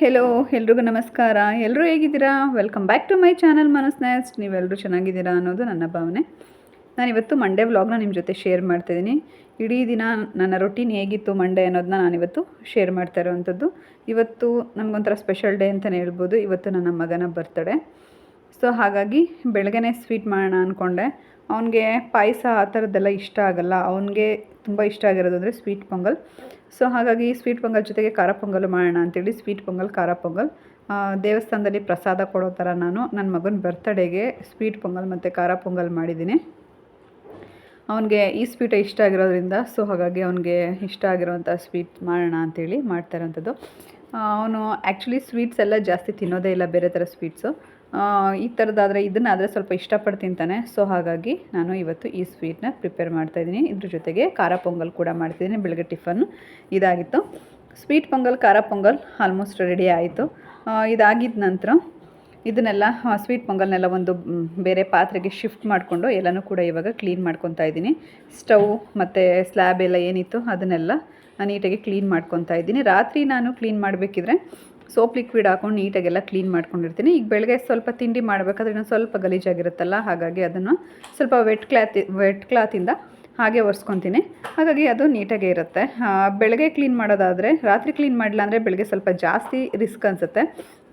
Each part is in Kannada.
ಹೆಲೋ ಎಲ್ರಿಗೂ ನಮಸ್ಕಾರ. ಎಲ್ಲರೂ ಹೇಗಿದ್ದೀರಾ? Welcome back to my channel ಮನಸ್ನ್ಯಾಸ್ಟ್ ನೀವೆಲ್ಲರೂ ಚೆನ್ನಾಗಿದ್ದೀರಾ ಅನ್ನೋದು ನನ್ನ ಭಾವನೆ. ನಾನಿವತ್ತು ಮಂಡೇ ವ್ಲಾಗ್ನ ನಿಮ್ಮ ಜೊತೆ ಶೇರ್ ಮಾಡ್ತಾಯಿದ್ದೀನಿ ಇಡೀ ದಿನ ನನ್ನ ರೊಟೀನ್ ಹೇಗಿತ್ತು ಮಂಡೇ ಅನ್ನೋದನ್ನ ನಾನಿವತ್ತು ಶೇರ್ ಮಾಡ್ತಾ ಇರೋವಂಥದ್ದು. ಇವತ್ತು ನಮಗೊಂಥರ ಸ್ಪೆಷಲ್ ಡೇ ಅಂತಲೇ ಹೇಳ್ಬೋದು. ಇವತ್ತು ನನ್ನ ಮಗನ ಬರ್ತಡೆ ಸೊ ಹಾಗಾಗಿ ಬೆಳಗ್ಗೆನೇ ಸ್ವೀಟ್ ಮಾಡೋಣ ಅಂದ್ಕೊಂಡೆ ಅವನಿಗೆ ಪಾಯಸ ಆ ಥರದ್ದೆಲ್ಲ ಇಷ್ಟ ಆಗಲ್ಲ. ಅವನಿಗೆ ತುಂಬ ಇಷ್ಟ ಆಗಿರೋದು ಅಂದರೆ ಸ್ವೀಟ್ ಪೊಂಗಲ್. ಸೊ ಹಾಗಾಗಿ ಸ್ವೀಟ್ ಪೊಂಗಲ್ ಜೊತೆಗೆ ಖಾರ ಪೊಂಗಲ್ ಮಾಡೋಣ ಅಂತೇಳಿ ಸ್ವೀಟ್ ಪೊಂಗಲ್ ಖಾರ ಪೊಂಗಲ್ ದೇವಸ್ಥಾನದಲ್ಲಿ ಪ್ರಸಾದ ಕೊಡೋ ಥರ ನಾನು ನನ್ನ ಮಗನ ಬರ್ತಡೇಗೆ ಸ್ವೀಟ್ ಪೊಂಗಲ್ ಮತ್ತು ಖಾರ ಪೊಂಗಲ್ ಮಾಡಿದ್ದೀನಿ. ಅವನಿಗೆ ಈ ಸ್ವೀಟ್ ಇಷ್ಟ ಆಗಿರೋದ್ರಿಂದ ಸೊ ಹಾಗಾಗಿ ಅವನಿಗೆ ಇಷ್ಟ ಆಗಿರೋವಂಥ ಸ್ವೀಟ್ ಮಾಡೋಣ ಅಂತೇಳಿ ಮಾಡ್ತಾ ಇರೋವಂಥದ್ದು ಅವನು ಆ್ಯಕ್ಚುಲಿ ಸ್ವೀಟ್ಸ್ ಎಲ್ಲ ಜಾಸ್ತಿ ತಿನ್ನೋದೇ ಇಲ್ಲ, ಬೇರೆ ಥರ ಸ್ವೀಟ್ಸು ಈ ಥರದ್ದಾದರೆ ಇದನ್ನಾದರೆ ಸ್ವಲ್ಪ ಇಷ್ಟಪಟ್ಟು ತಿಂತಾನೆ ಸೊ ಹಾಗಾಗಿ ನಾನು ಇವತ್ತು ಈ ಸ್ವೀಟ್ನ ಪ್ರಿಪೇರ್ ಮಾಡ್ತಾಯಿದ್ದೀನಿ ಇದ್ರ ಜೊತೆಗೆ ಖಾರ ಪೊಂಗಲ್ ಕೂಡ ಮಾಡ್ತಿದ್ದೀನಿ ಬೆಳಗ್ಗೆ ಟಿಫನ್ ಇದಾಗಿತ್ತು. ಸ್ವೀಟ್ ಪೊಂಗಲ್, ಖಾರ ಪೊಂಗಲ್ ಆಲ್ಮೋಸ್ಟ್ ರೆಡಿ ಆಯಿತು. ಇದಾಗಿದ್ದ ನಂತರ ಇದನ್ನೆಲ್ಲ ಸ್ವೀಟ್ ಪೊಂಗಲ್ನೆಲ್ಲ ಒಂದು ಬೇರೆ ಪಾತ್ರೆಗೆ ಶಿಫ್ಟ್ ಮಾಡಿಕೊಂಡು ಎಲ್ಲನೂ ಕೂಡ ಇವಾಗ ಕ್ಲೀನ್ ಮಾಡ್ಕೊತಾ ಇದ್ದೀನಿ. ಸ್ಟವ್ ಮತ್ತು ಸ್ಲ್ಯಾಬ್ ಎಲ್ಲ ಏನಿತ್ತು ಅದನ್ನೆಲ್ಲ ನೀಟಾಗಿ ಕ್ಲೀನ್ ಮಾಡ್ಕೊತಾ ಇದ್ದೀನಿ. ರಾತ್ರಿ ನಾನು ಕ್ಲೀನ್ ಮಾಡಬೇಕಿದ್ರೆ ಸೋಪ್ ಲಿಕ್ವಿಡ್ ಹಾಕೊಂಡು ನೀಟಾಗೆಲ್ಲ ಕ್ಲೀನ್ ಮಾಡ್ಕೊಂಡಿರ್ತೀನಿ. ಈಗ ಬೆಳಗ್ಗೆ ಸ್ವಲ್ಪ ತಿಂಡಿ ಮಾಡಬೇಕಾದ್ರೆ ಇನ್ನೊಂದು ಸ್ವಲ್ಪ ಗಲೀಜಾಗಿರುತ್ತಲ್ಲ, ಹಾಗಾಗಿ ಅದನ್ನು ಸ್ವಲ್ಪ ವೆಟ್ ಕ್ಲಾತ್ ವೆಟ್ ಕ್ಲಾತಿಂದ ಹಾಗೆ ಒರೆಸ್ಕೊತೀನಿ. ಹಾಗಾಗಿ ಅದು ನೀಟಾಗೆ ಇರುತ್ತೆ. ಬೆಳಗ್ಗೆ ಕ್ಲೀನ್ ಮಾಡೋದಾದರೆ, ರಾತ್ರಿ ಕ್ಲೀನ್ ಮಾಡಿಲ್ಲ ಅಂದರೆ ಬೆಳಗ್ಗೆ ಸ್ವಲ್ಪ ಜಾಸ್ತಿ ರಿಸ್ಕ್ ಅನಿಸುತ್ತೆ.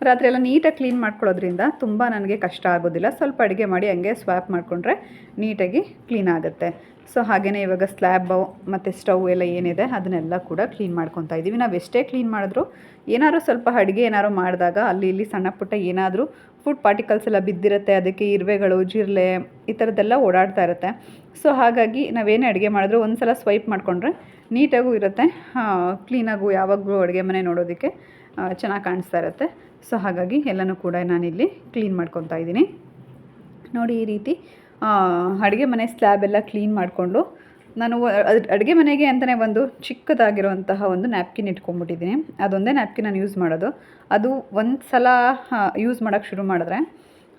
ರಾತ್ರಿ ಎಲ್ಲ ನೀಟಾಗಿ ಕ್ಲೀನ್ ಮಾಡ್ಕೊಳ್ಳೋದ್ರಿಂದ ತುಂಬ ನನಗೆ ಕಷ್ಟ ಆಗೋದಿಲ್ಲ. ಸ್ವಲ್ಪ ಅಡುಗೆ ಮಾಡಿ ಹಂಗೆ ಸ್ವ್ಯಾಪ್ ಮಾಡಿಕೊಂಡ್ರೆ ನೀಟಾಗಿ ಕ್ಲೀನ್ ಆಗುತ್ತೆ. ಸೊ ಹಾಗೆಯೇ ಇವಾಗ ಸ್ಲ್ಯಾಬ್ ಮತ್ತು ಸ್ಟವ್ ಎಲ್ಲ ಏನಿದೆ, ಅದನ್ನೆಲ್ಲ ಕೂಡ ಕ್ಲೀನ್ ಮಾಡ್ಕೊತಾ ಇದ್ದೀವಿ ನಾವು ಎಷ್ಟೇ ಕ್ಲೀನ್ ಮಾಡಿದ್ರು ಏನಾದ್ರು ಸ್ವಲ್ಪ ಅಡುಗೆ ಏನಾದ್ರು ಮಾಡಿದಾಗ ಅಲ್ಲಿ ಇಲ್ಲಿ ಸಣ್ಣ ಪುಟ್ಟ ಏನಾದರೂ ಫುಡ್ ಪಾರ್ಟಿಕಲ್ಸ್ ಎಲ್ಲ ಬಿದ್ದಿರುತ್ತೆ, ಅದಕ್ಕೆ ಇರುವೆಗಳು ಜಿರಲೆ ಈ ಥರದ್ದೆಲ್ಲ ಓಡಾಡ್ತಾ ಇರುತ್ತೆ. ಸೊ ಹಾಗಾಗಿ ನಾವೇನೇ ಅಡುಗೆ ಮಾಡಿದ್ರು ಒಂದು ಸಲ ಸ್ವೈಪ್ ಮಾಡಿಕೊಂಡ್ರೆ ನೀಟಾಗೂ ಇರುತ್ತೆ. ಕ್ಲೀನಾಗೂ ಯಾವಾಗಲೂ ಅಡುಗೆ ಮನೆ ನೋಡೋದಕ್ಕೆ ಚೆನ್ನಾಗಿ ಕಾಣಿಸ್ತಾ ಇರುತ್ತೆ. ಸೊ ಹಾಗಾಗಿ ಎಲ್ಲನೂ ಕೂಡ ನಾನಿಲ್ಲಿ ಕ್ಲೀನ್ ಮಾಡ್ಕೊತಾ ಇದ್ದೀನಿ. ನೋಡಿ ಈ ರೀತಿ ಅಡುಗೆ ಮನೆ ಸ್ಲ್ಯಾಬ್ ಎಲ್ಲ ಕ್ಲೀನ್ ಮಾಡಿಕೊಂಡು ನಾನು ಅಡುಗೆ ಮನೆಗೆ ಅಂತಲೇ ಒಂದು ಚಿಕ್ಕದಾಗಿರುವಂತಹ ಒಂದು ನ್ಯಾಪ್ಕಿನ್ ಇಟ್ಕೊಂಡ್ಬಿಟ್ಟಿದ್ದೀನಿ. ಅದೊಂದೇ ನ್ಯಾಪ್ಕಿನ್ ನಾನು ಯೂಸ್ ಮಾಡೋದು. ಅದು ಒಂದು ಸಲ ಯೂಸ್ ಮಾಡೋಕ್ಕೆ ಶುರು ಮಾಡಿದ್ರೆ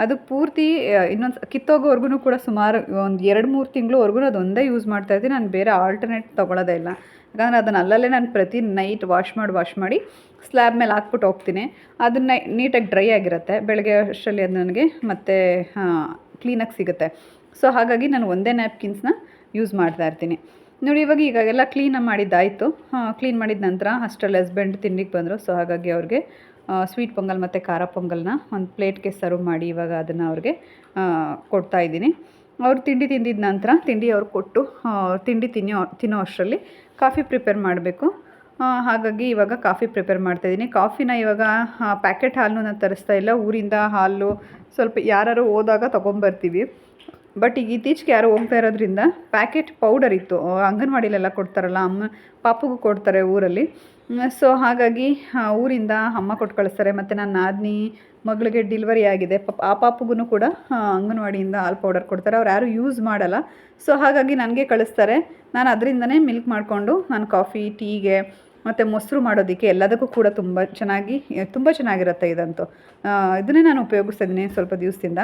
ಅದು ಪೂರ್ತಿ ಇನ್ನೊಂದು ಕಿತ್ತೋಗೋವರೆಗೂ ಕೂಡ ಸುಮಾರು ಒಂದು ಎರಡು ಮೂರು ತಿಂಗಳವರೆಗೂ ಅದೊಂದೇ ಯೂಸ್ ಮಾಡ್ತಾ ಇದ್ದೀನಿ ನಾನು ಬೇರೆ ಆಲ್ಟರ್ನೇಟ್ ತೊಗೊಳ್ಳೋದೇ ಇಲ್ಲ. ಯಾಕಂದರೆ ಅದನ್ನು ಅಲ್ಲಲ್ಲೇ ನಾನು ಪ್ರತಿ ನೈಟ್ ವಾಶ್ ಮಾಡಿ ವಾಶ್ ಮಾಡಿ ಸ್ಲ್ಯಾಬ್ ಮೇಲೆ ಹಾಕ್ಬಿಟ್ಟು ಹೋಗ್ತೀನಿ. ಅದನ್ನ ನೀಟಾಗಿ ಡ್ರೈ ಆಗಿರುತ್ತೆ. ಬೆಳಗ್ಗೆ ಅಷ್ಟರಲ್ಲಿ ಅದು ನನಗೆ ಮತ್ತೆ ಕ್ಲೀನಾಗಿ ಸಿಗುತ್ತೆ. ಸೊ ಹಾಗಾಗಿ ನಾನು ಒಂದೇ ನ್ಯಾಪ್ಕಿನ್ಸ್ನ ಯೂಸ್ ಮಾಡ್ತಾ ಇರ್ತೀನಿ. ನೋಡಿ, ಇವಾಗ ಎಲ್ಲ ಕ್ಲೀನ್ ಮಾಡಿದ್ದಾಯಿತು. ಕ್ಲೀನ್ ಮಾಡಿದ ನಂತರ ಅಷ್ಟರಲ್ಲಿ ಹಸ್ಬೆಂಡ್ ತಿಂಡಿಗೆ ಬಂದರು. ಸೊ ಹಾಗಾಗಿ ಅವ್ರಿಗೆ ಸ್ವೀಟ್ ಪೊಂಗಲ್ ಮತ್ತು ಖಾರ ಪೊಂಗಲ್ನ ಒಂದು ಪ್ಲೇಟ್ಗೆ ಸರ್ವ್ ಮಾಡಿ ಇವಾಗ ಅದನ್ನು ಅವ್ರಿಗೆ ಕೊಡ್ತಾ ಇದ್ದೀನಿ. ಅವ್ರು ತಿಂಡಿ ತಿಂದಿದ ನಂತರ ತಿಂಡಿ ಅವ್ರು ಕೊಟ್ಟು ತಿಂಡಿ ತಿನ್ನೋ ತಿನ್ನೋ ಅಷ್ಟರಲ್ಲಿ ಕಾಫಿ ಪ್ರಿಪೇರ್ ಮಾಡಬೇಕು. ಹಾಗಾಗಿ ಇವಾಗ ಕಾಫಿ ಪ್ರಿಪೇರ್ ಮಾಡ್ತಾಯಿದ್ದೀನಿ ಕಾಫಿನ ಇವಾಗ ಪ್ಯಾಕೆಟ್ ಹಾಲನ್ನು ನಾನು ತರಿಸ್ತಾ ಇಲ್ಲ. ಊರಿಂದ ಹಾಲು ಸ್ವಲ್ಪ ಯಾರು ಹೋದಾಗ ತೊಗೊಂಬರ್ತೀವಿ. ಬಟ್ ಈಗ ಇತ್ತೀಚೆಗೆ ಯಾರು ಹೋಗ್ತಾ ಇರೋದ್ರಿಂದ ಪ್ಯಾಕೆಟ್ ಪೌಡರ್ ಇತ್ತು. ಅಂಗನವಾಡಿಲೆಲ್ಲ ಕೊಡ್ತಾರಲ್ಲ, ಅಮ್ಮ ಪಾಪುಗೂ ಕೊಡ್ತಾರೆ ಊರಲ್ಲಿ. ಸೊ ಹಾಗಾಗಿ ಊರಿಂದ ಅಮ್ಮ ಕೊಟ್ಟು ಕಳಿಸ್ತಾರೆ. ಮತ್ತು ನನ್ನ ನಾದಿನಿ, ಮಗಳಿಗೆ ಡಿಲ್ವರಿ ಆಗಿದೆ. ಪಾಪ ಆ ಪಾಪುಗೂ ಕೂಡ ಅಂಗನವಾಡಿಯಿಂದ ಹಾಲು ಪೌಡರ್ ಕೊಡ್ತಾರೆ. ಅವ್ರು ಯಾರೂ ಯೂಸ್ ಮಾಡಲ್ಲ. ಸೊ ಹಾಗಾಗಿ ನನಗೆ ಕಳಿಸ್ತಾರೆ. ನಾನು ಅದರಿಂದನೇ ಮಿಲ್ಕ್ ಮಾಡಿಕೊಂಡು ನಾನು ಕಾಫಿ ಟೀಗೆ ಮತ್ತು ಮೊಸರು ಮಾಡೋದಕ್ಕೆ ಎಲ್ಲದಕ್ಕೂ ಕೂಡ ತುಂಬ ಚೆನ್ನಾಗಿ, ತುಂಬ ಚೆನ್ನಾಗಿರುತ್ತೆ ಇದಂತೂ. ಇದನ್ನೇ ನಾನು ಉಪಯೋಗಿಸ್ತಾ ಇದ್ದೀನಿ ಸ್ವಲ್ಪ ದಿವಸದಿಂದ.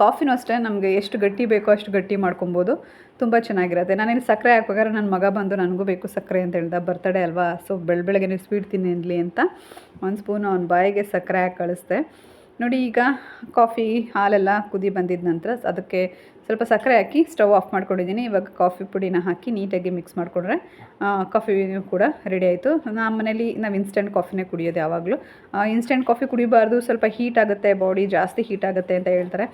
ಕಾಫಿನೂ ಅಷ್ಟೇ, ನಮಗೆ ಎಷ್ಟು ಗಟ್ಟಿ ಬೇಕೋ ಅಷ್ಟು ಗಟ್ಟಿ ಮಾಡ್ಕೊಬೋದು. ತುಂಬ ಚೆನ್ನಾಗಿರುತ್ತೆ. ನಾನೇನು ಸಕ್ಕರೆ ಹಾಕ್ಬೇಕಾದ್ರೆ ನನ್ನ ಮಗ ಬಂದು ನನಗೂ ಬೇಕು ಸಕ್ಕರೆ ಅಂತ ಹೇಳ್ದ, ಬರ್ತಡೇ ಅಲ್ವಾ, ಸೊ ಬೆಳ ಬೆಳಗ್ಗೆ ನೀವು ಸ್ವೀಟ್ ತಿನ್ನಿರಲಿ ಅಂತ ಒಂದು ಸ್ಪೂನ್ ಅವ್ನ ಬಾಯಿಗೆ ಸಕ್ಕರೆ ಹಾಕಿ ಕಳಿಸ್ದೆ. ನೋಡಿ, ಈಗ ಕಾಫಿ ಹಾಲೆಲ್ಲ ಕುದಿ ಬಂದಿದ ನಂತರ ಅದಕ್ಕೆ ಸ್ವಲ್ಪ ಸಕ್ಕರೆ ಹಾಕಿ ಸ್ಟವ್ ಆಫ್ ಮಾಡ್ಕೊಂಡಿದ್ದೀನಿ. ಇವಾಗ ಕಾಫಿ ಪುಡಿನ ಹಾಕಿ ನೀಟಾಗಿ ಮಿಕ್ಸ್ ಮಾಡಿಕೊಂಡ್ರೆ ಕಾಫಿ ಕೂಡ ರೆಡಿ ಆಯಿತು. ನಮ್ಮ ಮನೇಲಿ ನಾವು ಇನ್ಸ್ಟೆಂಟ್ ಕಾಫಿನೇ ಕುಡಿಯೋದು ಯಾವಾಗಲೂ. ಇನ್ಸ್ಟೆಂಟ್ ಕಾಫಿ ಕುಡಿಬಾರ್ದು, ಸ್ವಲ್ಪ ಹೀಟ್ ಆಗುತ್ತೆ ಬಾಡಿ ಜಾಸ್ತಿ ಹೀಟ್ ಆಗುತ್ತೆ ಅಂತ ಹೇಳ್ತಾರೆ.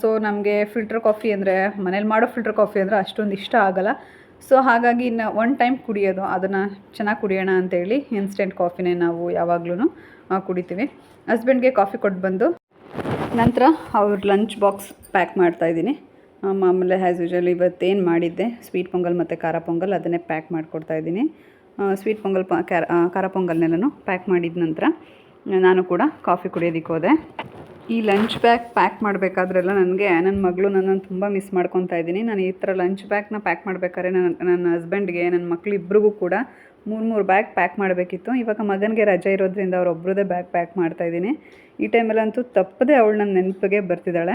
ಸೊ ನಮಗೆ ಫಿಲ್ಟರ್ ಕಾಫಿ ಅಂದರೆ, ಮನೇಲಿ ಮಾಡೋ ಫಿಲ್ಟರ್ ಕಾಫಿ ಅಂದರೆ ಅಷ್ಟೊಂದು ಇಷ್ಟ ಆಗಲ್ಲ. ಸೊ ಹಾಗಾಗಿ ಇನ್ನು ಒನ್ ಟೈಮ್ ಕುಡಿಯೋದು, ಅದನ್ನು ಚೆನ್ನಾಗಿ ಕುಡಿಯೋಣ ಅಂತೇಳಿ ಇನ್ಸ್ಟೆಂಟ್ ಕಾಫಿನೇ ನಾವು ಯಾವಾಗ್ಲೂ ಕುಡಿತೀವಿ ಹಸ್ಬೆಂಡ್ಗೆ ಕಾಫಿ ಕೊಟ್ಟು ಬಂದು. ನಂತರ ಅವ್ರ ಲಂಚ್ ಬಾಕ್ಸ್ ಪ್ಯಾಕ್ ಮಾಡ್ತಾಯಿದ್ದೀನಿ ಮಾಮೂಲಿ ಆ್ಯಸ್ ಯೂಶಲ್ ಇವತ್ತೇನು ಮಾಡಿದ್ದೆ? ಸ್ವೀಟ್ ಪೊಂಗಲ್ ಮತ್ತು ಖಾರ ಪೊಂಗಲ್ ಅದನ್ನೇ ಪ್ಯಾಕ್ ಮಾಡಿಕೊಡ್ತಾ ಇದ್ದೀನಿ. ಸ್ವೀಟ್ ಪೊಂಗಲ್ ಪ ಖಾರ ಪೊಂಗಲ್ನೆಲ್ಲನೂ ಪ್ಯಾಕ್ ಮಾಡಿದ ನಂತರ ನಾನು ಕೂಡ ಕಾಫಿ ಕುಡಿಯೋದಕ್ಕೆ ಹೋದೆ. ಈ ಲಂಚ್ ಬ್ಯಾಗ್ ಪ್ಯಾಕ್ ಮಾಡಬೇಕಾದ್ರೆಲ್ಲ ನನಗೆ ನನ್ನ ಮಗಳು ನನ್ನನ್ನು ತುಂಬ ಮಿಸ್ ಮಾಡ್ಕೊತಾ ಇದ್ದೀನಿ. ನಾನು ಈ ಥರ ಲಂಚ್ ಬ್ಯಾಗ್ನ ಪ್ಯಾಕ್ ಮಾಡಬೇಕಾದ್ರೆ ನನ್ನ ನನ್ನ ಹಸ್ಬೆಂಡ್ಗೆ ನನ್ನ ಮಕ್ಳು ಇಬ್ಬರಿಗೂ ಕೂಡ ಮೂರು ಮೂರು ಬ್ಯಾಗ್ ಪ್ಯಾಕ್ ಮಾಡಬೇಕಿತ್ತು. ಇವಾಗ ಮಗನಿಗೆ ರಜೆ ಇರೋದ್ರಿಂದ ಅವರೊಬ್ಬರದೇ ಬ್ಯಾಗ್ ಪ್ಯಾಕ್ ಮಾಡ್ತಾಯಿದ್ದೀನಿ ಈ ಟೈಮಲ್ಲಂತೂ ತಪ್ಪದೇ ಅವಳು ನನ್ನ ನೆನಪಿಗೆ ಬರ್ತಿದ್ದಾಳೆ.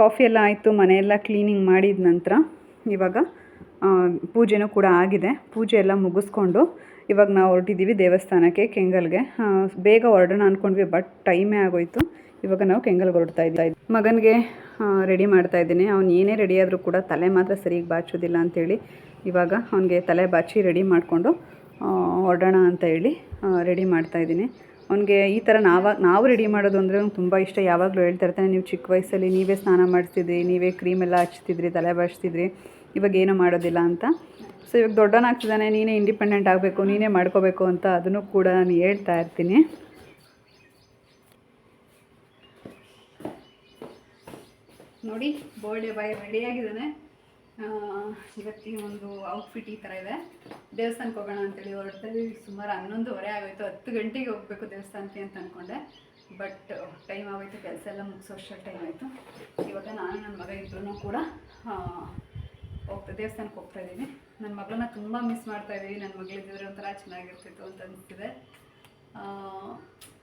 ಕಾಫಿ ಎಲ್ಲ ಆಯಿತು ಮನೆಯೆಲ್ಲ ಕ್ಲೀನಿಂಗ್ ಮಾಡಿದ ನಂತರ ಇವಾಗ ಪೂಜೆನೂ ಕೂಡ ಆಗಿದೆ. ಪೂಜೆ ಎಲ್ಲ ಮುಗಿಸ್ಕೊಂಡು ಇವಾಗ ನಾವು ಹೊರಟಿದ್ದೀವಿ ದೇವಸ್ಥಾನಕ್ಕೆ, ಕೆಂಗಲ್ಗೆ. ಬೇಗ ಹೊರಡೋಣ ಅಂದ್ಕೊಂಡ್ವಿ ಬಟ್ ಟೈಮೇ ಆಗೋಯಿತು. ಇವಾಗ ನಾವು ಕೆಂಗಲ್ಗೆ ಹೊರಡ್ತಾ ಇದ್ದ ಮಗನಿಗೆ ರೆಡಿ ಮಾಡ್ತಾ ಇದ್ದೀನಿ. ಅವ್ನು ಏನೇ ರೆಡಿ ಕೂಡ ತಲೆ ಮಾತ್ರ ಸರಿಗೆ ಬಾಚೋದಿಲ್ಲ ಅಂತೇಳಿ ಇವಾಗ ಅವನಿಗೆ ತಲೆ ಬಾಚಿ ರೆಡಿ ಮಾಡಿಕೊಂಡು ಹೊರಡೋಣ ಅಂತ ಹೇಳಿ ರೆಡಿ ಮಾಡ್ತಾ ಇದ್ದೀನಿ. ಅವನಿಗೆ ಈ ಥರ ನಾವ, ನಾವು ರೆಡಿ ಮಾಡೋದು ಅಂದರೆ ಅವ್ನಿಗೆ ತುಂಬ ಇಷ್ಟ. ಯಾವಾಗಲೂ ಹೇಳ್ತಾ ಇರ್ತಾನೆ, ನೀವು ಚಿಕ್ಕ ವಯಸ್ಸಲ್ಲಿ ನೀವೇ ಸ್ನಾನ ಮಾಡಿಸ್ತಿದ್ರಿ, ನೀವೇ ಕ್ರೀಮೆಲ್ಲ ಹಚ್ತಿದ್ರಿ, ತಲೆ ಬಾರಿಸ್ತಿದ್ರಿ ಇವಾಗ ಏನೂ ಮಾಡೋದಿಲ್ಲ ಅಂತ. ಸೊ ಇವಾಗ ದೊಡ್ಡವನಾಗ್ತಿದ್ದಾನೆ, ನೀನೇ ಇಂಡಿಪೆಂಡೆಂಟ್ ಆಗಬೇಕು, ನೀನೇ ಮಾಡ್ಕೋಬೇಕು ಅಂತ ಅದನ್ನು ಕೂಡ ನಾನು ಹೇಳ್ತಾ ಇರ್ತೀನಿ. ನೋಡಿ ಬರ್ಡೇ ಬಾಯ್ ರೆಡಿಯಾಗಿದ್ದಾನೆ ಇವತ್ತಿಗೆ ಒಂದು ಔಟ್ಫಿಟ್ ಈ ಥರ ಇದೆ. ದೇವಸ್ಥಾನಕ್ಕೆ ಹೋಗೋಣ ಅಂತೇಳಿ ಹೊರಡ್ತೀವಿ ಸುಮಾರು ಹನ್ನೊಂದುವರೆ ಆಗೋಯ್ತು. ಹತ್ತು ಗಂಟೆಗೆ ಹೋಗಬೇಕು ದೇವಸ್ಥಾನಕ್ಕೆ ಅಂತ ಅಂದ್ಕೊಂಡೆ ಬಟ್ ಟೈಮ್ ಆಗೋಯ್ತು. ಕೆಲಸ ಎಲ್ಲ ಮುಗಿಸೋಷ್ಟು ಟೈಮ್ ಆಯಿತು. ಇವಾಗ ನಾನು ನನ್ನ ಮಗ ಇಬ್ಬರೂ ಕೂಡ ಹೋಗ್ತಾ ದೇವಸ್ಥಾನಕ್ಕೆ ಹೋಗ್ತಾ ಇದ್ದೀನಿ ನನ್ನ ಮಗಳನ್ನ ತುಂಬ ಮಿಸ್ ಮಾಡ್ತಾ ಇದ್ದೀವಿ. ನನ್ನ ಮಗಳಿದ್ದರೆ ಒಂಥರ ಚೆನ್ನಾಗಿರ್ತಿತ್ತು ಅಂತ ಅನಿಸ್ತಿದೆ.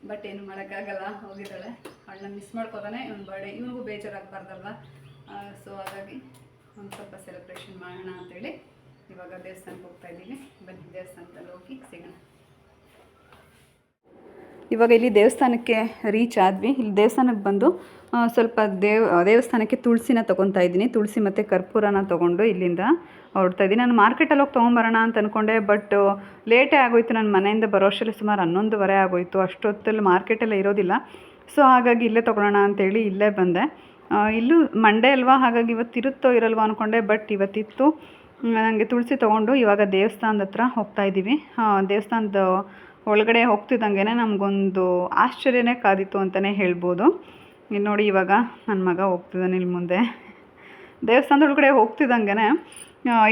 ಬಟ್ ಏನು ಮಾಡೋಕ್ಕಾಗಲ್ಲ. ಹೋಗಿದ್ದಾಳೆ. ಅವಳನ್ನ ಮಿಸ್ ಮಾಡ್ಕೋತಾನೆ. ಇವನು ಬರ್ಡೇ ಇವನಿಗೂ ಬೇಜಾರಾಗಬಾರ್ದಲ್ವ? ಸೊ ಹಾಗಾಗಿ ಒಂದು ಸ್ವಲ್ಪ ಸೆಲೆಬ್ರೇಷನ್ ಮಾಡೋಣ ಅಂತೇಳಿ. ಇವಾಗ ದೇವಸ್ಥಾನಕ್ಕೆ ಹೋಗ್ತಾ ಇದ್ದೀನಿ. ಬನ್ನಿ, ದೇವಸ್ಥಾನದಲ್ಲಿ ಹೋಗಿ ಸಿಗೋಣ. ಇವಾಗ ಇಲ್ಲಿ ದೇವಸ್ಥಾನಕ್ಕೆ ರೀಚ್ ಆದ್ವಿ. ಇಲ್ಲಿ ದೇವಸ್ಥಾನಕ್ಕೆ ಬಂದು ಸ್ವಲ್ಪ ದೇವ್ ದೇವಸ್ಥಾನಕ್ಕೆ ತುಳಸಿನ ತೊಗೊತಾ ಇದ್ದೀನಿ. ತುಳಸಿ ಮತ್ತು ಕರ್ಪೂರನ ತೊಗೊಂಡು ಇಲ್ಲಿಂದ ಹೊರಡ್ತಾ ಇದ್ದೀನಿ. ನಾನು ಮಾರ್ಕೆಟಲ್ಲಿ ಹೋಗಿ ತೊಗೊಂಬರೋಣ ಅಂತ ಅಂದ್ಕೊಂಡೆ ಬಟ್ ಲೇಟೇ ಆಗೋಯ್ತು. ನನ್ನ ಮನೆಯಿಂದ ಬರೋಷ್ಟರಲ್ಲಿ ಸುಮಾರು ಹನ್ನೊಂದುವರೆ ಆಗೋಯಿತು. ಅಷ್ಟೊತ್ತಲ್ಲಿ ಮಾರ್ಕೆಟೆಲ್ಲ ಇರೋದಿಲ್ಲ. ಸೊ ಹಾಗಾಗಿ ಇಲ್ಲೇ ತೊಗೊಳೋಣ ಅಂತೇಳಿ ಇಲ್ಲೇ ಬಂದೆ. ಇಲ್ಲೂ ಮಂಡೇ ಅಲ್ವಾ? ಹಾಗಾಗಿ ಇವತ್ತು ಇರುತ್ತೋ ಇರಲ್ವೋ ಅಂದ್ಕೊಂಡೆ ಬಟ್ ಇವತ್ತಿತ್ತು. ನನಗೆ ತುಳಸಿ ತೊಗೊಂಡು ಇವಾಗ ದೇವಸ್ಥಾನದ ಹತ್ರ ಹೋಗ್ತಾ ಇದ್ದೀವಿ. ದೇವಸ್ಥಾನದ ಒಳಗಡೆ ಹೋಗ್ತಿದ್ದಂಗೆ ನಮಗೊಂದು ಆಶ್ಚರ್ಯನೇ ಕಾದಿತ್ತು ಅಂತಲೇ ಹೇಳ್ಬೋದು. ಇಲ್ಲಿ ನೋಡಿ ಇವಾಗ ನನ್ನ ಮಗ ಹೋಗ್ತಿದ್ದಾನೆ ಇಲ್ಲಿ ಮುಂದೆ. ದೇವಸ್ಥಾನದ ಒಳಗಡೆ ಹೋಗ್ತಿದ್ದಂಗೆ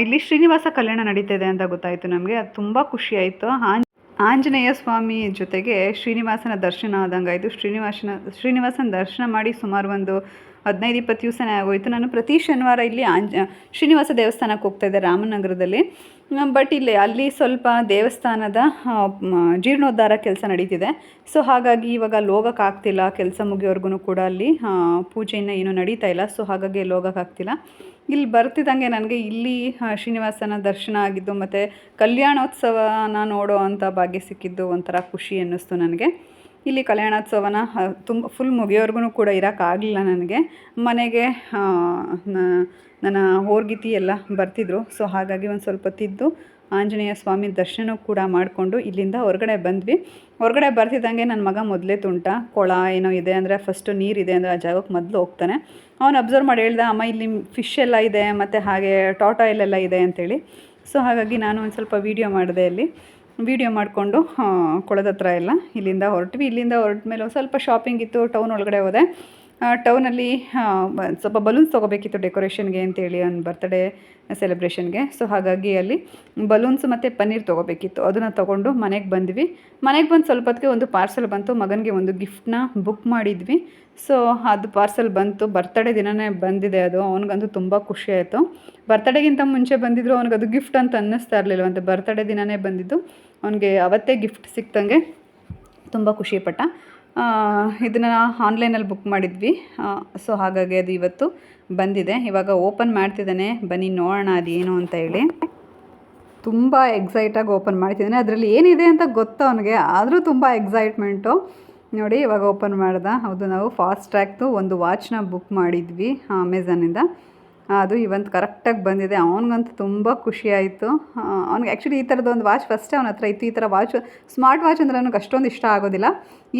ಇಲ್ಲಿ ಶ್ರೀನಿವಾಸ ಕಲ್ಯಾಣ ನಡೀತಿದೆ ಅಂತ ಗೊತ್ತಾಯಿತು ನಮಗೆ. ಅದು ತುಂಬ ಖುಷಿ ಆಯಿತು. ಆಂಜ್ ಆಂಜನೇಯ ಸ್ವಾಮಿ ಜೊತೆಗೆ ಶ್ರೀನಿವಾಸನ ದರ್ಶನ ಆದಂಗಾಯಿತು. ಶ್ರೀನಿವಾಸನ ಶ್ರೀನಿವಾಸನ ದರ್ಶನ ಮಾಡಿ ಸುಮಾರು ಒಂದು ಹದಿನೈದು, ಇಪ್ಪತ್ತು ದಿವಸನೇ ಆಗೋಯಿತು. ನಾನು ಪ್ರತಿ ಶನಿವಾರ ಇಲ್ಲಿ ಆಂಜ, ಶ್ರೀನಿವಾಸ ದೇವಸ್ಥಾನಕ್ಕೆ ಹೋಗ್ತಾ ಇದ್ದೆ ರಾಮನಗರದಲ್ಲಿ. ಬಟ್ ಇಲ್ಲಿ ಅಲ್ಲಿ ಸ್ವಲ್ಪ ದೇವಸ್ಥಾನದ ಜೀರ್ಣೋದ್ಧಾರ ಕೆಲಸ ನಡೀತಿದೆ. ಸೊ ಹಾಗಾಗಿ ಇವಾಗ ಅಲ್ಲಿ ಹೋಗೋಕ್ಕಾಗ್ತಿಲ್ಲ ಕೆಲಸ ಮುಗಿಯೋರ್ಗು ಕೂಡ ಅಲ್ಲಿ ಪೂಜೆಯನ್ನು ಏನೂ ನಡೀತಾ ಇಲ್ಲ. ಸೊ ಹಾಗಾಗಿ ಅಲ್ಲಿ ಹೋಗೋಕ್ಕಾಗ್ತಿಲ್ಲ ಇಲ್ಲಿ ಬರ್ತಿದ್ದಂಗೆ ನನಗೆ ಇಲ್ಲಿ ಶ್ರೀನಿವಾಸನ ದರ್ಶನ ಆಗಿದ್ದು ಮತ್ತು ಕಲ್ಯಾಣೋತ್ಸವನ ನೋಡೋ ಅಂಥ ಭಾಗ್ಯ ಸಿಕ್ಕಿದ್ದು ಒಂಥರ ಖುಷಿ ಅನ್ನಿಸ್ತು ನನಗೆ. ಇಲ್ಲಿ ಕಲ್ಯಾಣೋತ್ಸವನ ತುಂಬ ಫುಲ್ ಮುಗಿಯೋರ್ಗು ಕೂಡ ಇರೋಕ್ಕಾಗಲಿಲ್ಲ ನನಗೆ. ಮನೆಗೆ ನನ್ನ ಹೋರ್ಗಿತಿ ಎಲ್ಲ ಬರ್ತಿದ್ರು. ಸೊ ಹಾಗಾಗಿ ಒಂದು ಸ್ವಲ್ಪ ತಿದ್ದು, ಆಂಜನೇಯ ಸ್ವಾಮಿ ದರ್ಶನ ಕೂಡ ಮಾಡಿಕೊಂಡು ಇಲ್ಲಿಂದ ಹೊರಗಡೆ ಬಂದ್ವಿ. ಹೊರಗಡೆ ಬರ್ತಿದ್ದಂಗೆ ನನ್ನ ಮಗ ಮೊದಲೇ ತುಂಟ. ಕೊಳ ಏನೋ ಇದೆ ಅಂದರೆ ಫಸ್ಟು ನೀರಿದೆ ಅಂದರೆ ಆ ಜಾಗಕ್ಕೆ ಮೊದಲು ಹೋಗ್ತಾನೆ. ಅವನು ಅಬ್ಸರ್ವ್ ಮಾಡಿ ಹೇಳ್ದೆ, ಅಮ್ಮ, ಇಲ್ಲಿ ಫಿಶ್ ಎಲ್ಲ ಇದೆ, ಮತ್ತು ಹಾಗೆ ಟಾಟಾಯಿಲ್ ಎಲ್ಲ ಇದೆ ಅಂತೇಳಿ. ಸೊ ಹಾಗಾಗಿ ನಾನು ಒಂದು ಸ್ವಲ್ಪ ವೀಡಿಯೋ ಮಾಡಿದೆ ಅಲ್ಲಿ. ವೀಡಿಯೋ ಮಾಡಿಕೊಂಡು ಕೊಳದ ಹತ್ರ ಎಲ್ಲ ಇಲ್ಲಿಂದ ಹೊರಟ್ವಿ. ಇಲ್ಲಿಂದ ಹೊರಟ ಮೇಲೆ ಸ್ವಲ್ಪ ಶಾಪಿಂಗ್ ಇತ್ತು ಟೌನ್ ಒಳಗಡೆ ಹೋದೆ. ಟೌನಲ್ಲಿ ಸ್ವಲ್ಪ ಬಲೂನ್ಸ್ ತೊಗೋಬೇಕಿತ್ತು ಡೆಕೋರೇಷನ್ಗೆ ಅಂತೇಳಿ ಅವ್ನ ಬರ್ತ್ಡೇ ಸೆಲೆಬ್ರೇಷನ್ಗೆ ಸೊ ಹಾಗಾಗಿ ಅಲ್ಲಿ ಬಲೂನ್ಸ್ ಮತ್ತು ಪನ್ನೀರ್ ತೊಗೋಬೇಕಿತ್ತು. ಅದನ್ನು ತೊಗೊಂಡು ಮನೆಗೆ ಬಂದ್ವಿ. ಮನೆಗೆ ಬಂದು ಸ್ವಲ್ಪ ಹೊತ್ತಿಗೆ ಒಂದು ಪಾರ್ಸಲ್ ಬಂತು. ಮಗನಿಗೆ ಒಂದು ಗಿಫ್ಟ್ನ ಬುಕ್ ಮಾಡಿದ್ವಿ. ಸೊ ಅದು ಪಾರ್ಸಲ್ ಬಂತು. ಬರ್ತಡೇ ದಿನವೇ ಬಂದಿದೆ ಅದು. ಅವನಿಗಂತೂ ತುಂಬ ಖುಷಿ ಆಯಿತು. ಬರ್ತಡೇಗಿಂತ ಮುಂಚೆ ಬಂದಿದ್ರು, ಅವ್ನಿಗೆ ಅದು ಗಿಫ್ಟ್ ಅಂತ ಅನ್ನಿಸ್ತಾ ಇರಲಿಲ್ಲ. ಅಂತ ಬರ್ತಡೇ ದಿನವೇ ಬಂದಿದ್ದು. ಅವನಿಗೆ ಅವತ್ತೇ ಗಿಫ್ಟ್ ಸಿಕ್ತಂಗೆ ತುಂಬ ಖುಷಿಪಟ್ಟ. ಇದನ್ನು ಆನ್ಲೈನಲ್ಲಿ ಬುಕ್ ಮಾಡಿದ್ವಿ. ಸೊ ಹಾಗಾಗಿ ಅದು ಇವತ್ತು ಬಂದಿದೆ. ಇವಾಗ ಓಪನ್ ಮಾಡ್ತಿದ್ದಾನೆ. ಬನ್ನಿ ನೋಡೋಣ ಅದೇನು ಅಂತ ಹೇಳಿ. ತುಂಬ ಎಕ್ಸೈಟಾಗಿ ಓಪನ್ ಮಾಡ್ತಿದ್ದಾನೆ. ಅದರಲ್ಲಿ ಏನಿದೆ ಅಂತ ಗೊತ್ತು ಅವನಿಗೆ. ಆದರೂ ತುಂಬ ಎಕ್ಸೈಟ್ಮೆಂಟು ನೋಡಿ, ಇವಾಗ ಓಪನ್ ಮಾಡ್ದೆ. ಹೌದು, ನಾವು ಫಾಸ್ಟ್ ಟ್ರ್ಯಾಕ್ದು ಒಂದು ವಾಚ್ನ ಬುಕ್ ಮಾಡಿದ್ವಿ ಅಮೆಝಾನಿಂದ ಅದು ಇವಂತು ಕರೆಕ್ಟಾಗಿ ಬಂದಿದೆ. ಅವನಿಗಂತೂ ತುಂಬ ಖುಷಿಯಾಯಿತು ಅವ್ನಿಗೆ ಆ್ಯಕ್ಚುಲಿ ಈ ಥರದ್ದು ಒಂದು ವಾಚ್ ಫಸ್ಟೇ ಅವನ ಹತ್ರ ಇತ್ತು. ಈ ಥರ ವಾಚ್ ಸ್ಮಾರ್ಟ್ ವಾಚ್ ಅಂದರೆ ಅಷ್ಟೊಂದು ಇಷ್ಟ ಆಗೋದಿಲ್ಲ.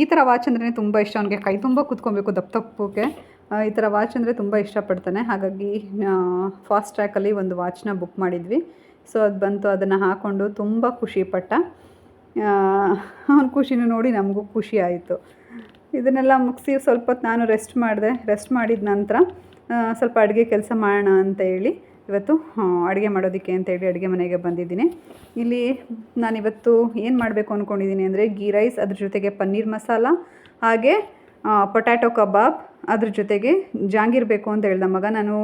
ಈ ಥರ ವಾಚ್ ಅಂದ್ರೆ ತುಂಬ ಇಷ್ಟ. ಅವನಿಗೆ ಕೈ ತುಂಬ ಕೂತ್ಕೊಬೇಕು ದಪ್ಪ ದಪ್ಪಕ್ಕೆ. ಈ ಥರ ವಾಚ್ ಅಂದರೆ ತುಂಬ ಇಷ್ಟಪಡ್ತಾನೆ. ಹಾಗಾಗಿ ಫಾಸ್ಟ್ ಟ್ರ್ಯಾಕಲ್ಲಿ ಒಂದು ವಾಚ್ನ ಬುಕ್ ಮಾಡಿದ್ವಿ. ಸೊ ಅದು ಬಂತು. ಅದನ್ನು ಹಾಕ್ಕೊಂಡು ತುಂಬ ಖುಷಿಪಟ್ಟ ಅವ್ನ ಖುಷಿನೂ ನೋಡಿ ನಮಗೂ ಖುಷಿ ಆಯಿತು. ಇದನ್ನೆಲ್ಲ ಮುಗಿಸಿ ಸ್ವಲ್ಪ ಹೊತ್ತು ನಾನು ರೆಸ್ಟ್ ಮಾಡಿದೆ. ರೆಸ್ಟ್ ಮಾಡಿದ ನಂತರ ಸ್ವಲ್ಪ ಅಡುಗೆ ಕೆಲಸ ಮಾಡೋಣ ಅಂತ ಹೇಳಿ ಇವತ್ತು ಅಡುಗೆ ಮಾಡೋದಕ್ಕೆ ಅಂತೇಳಿ ಅಡುಗೆ ಮನೆಗೆ ಬಂದಿದ್ದೀನಿ. ಇಲ್ಲಿ ನಾನಿವತ್ತು ಏನು ಮಾಡಬೇಕು ಅಂದ್ಕೊಂಡಿದ್ದೀನಿ ಅಂದರೆ ಗೀ ರೈಸ್, ಅದ್ರ ಜೊತೆಗೆ ಪನ್ನೀರ್ ಮಸಾಲ, ಹಾಗೆ ಪೊಟ್ಯಾಟೊ ಕಬಾಬ್, ಅದ್ರ ಜೊತೆಗೆ ಜಾಂಗೀರ್ ಬೇಕು ಅಂತ ಹೇಳ್ದ. ಮಗ ನಾನು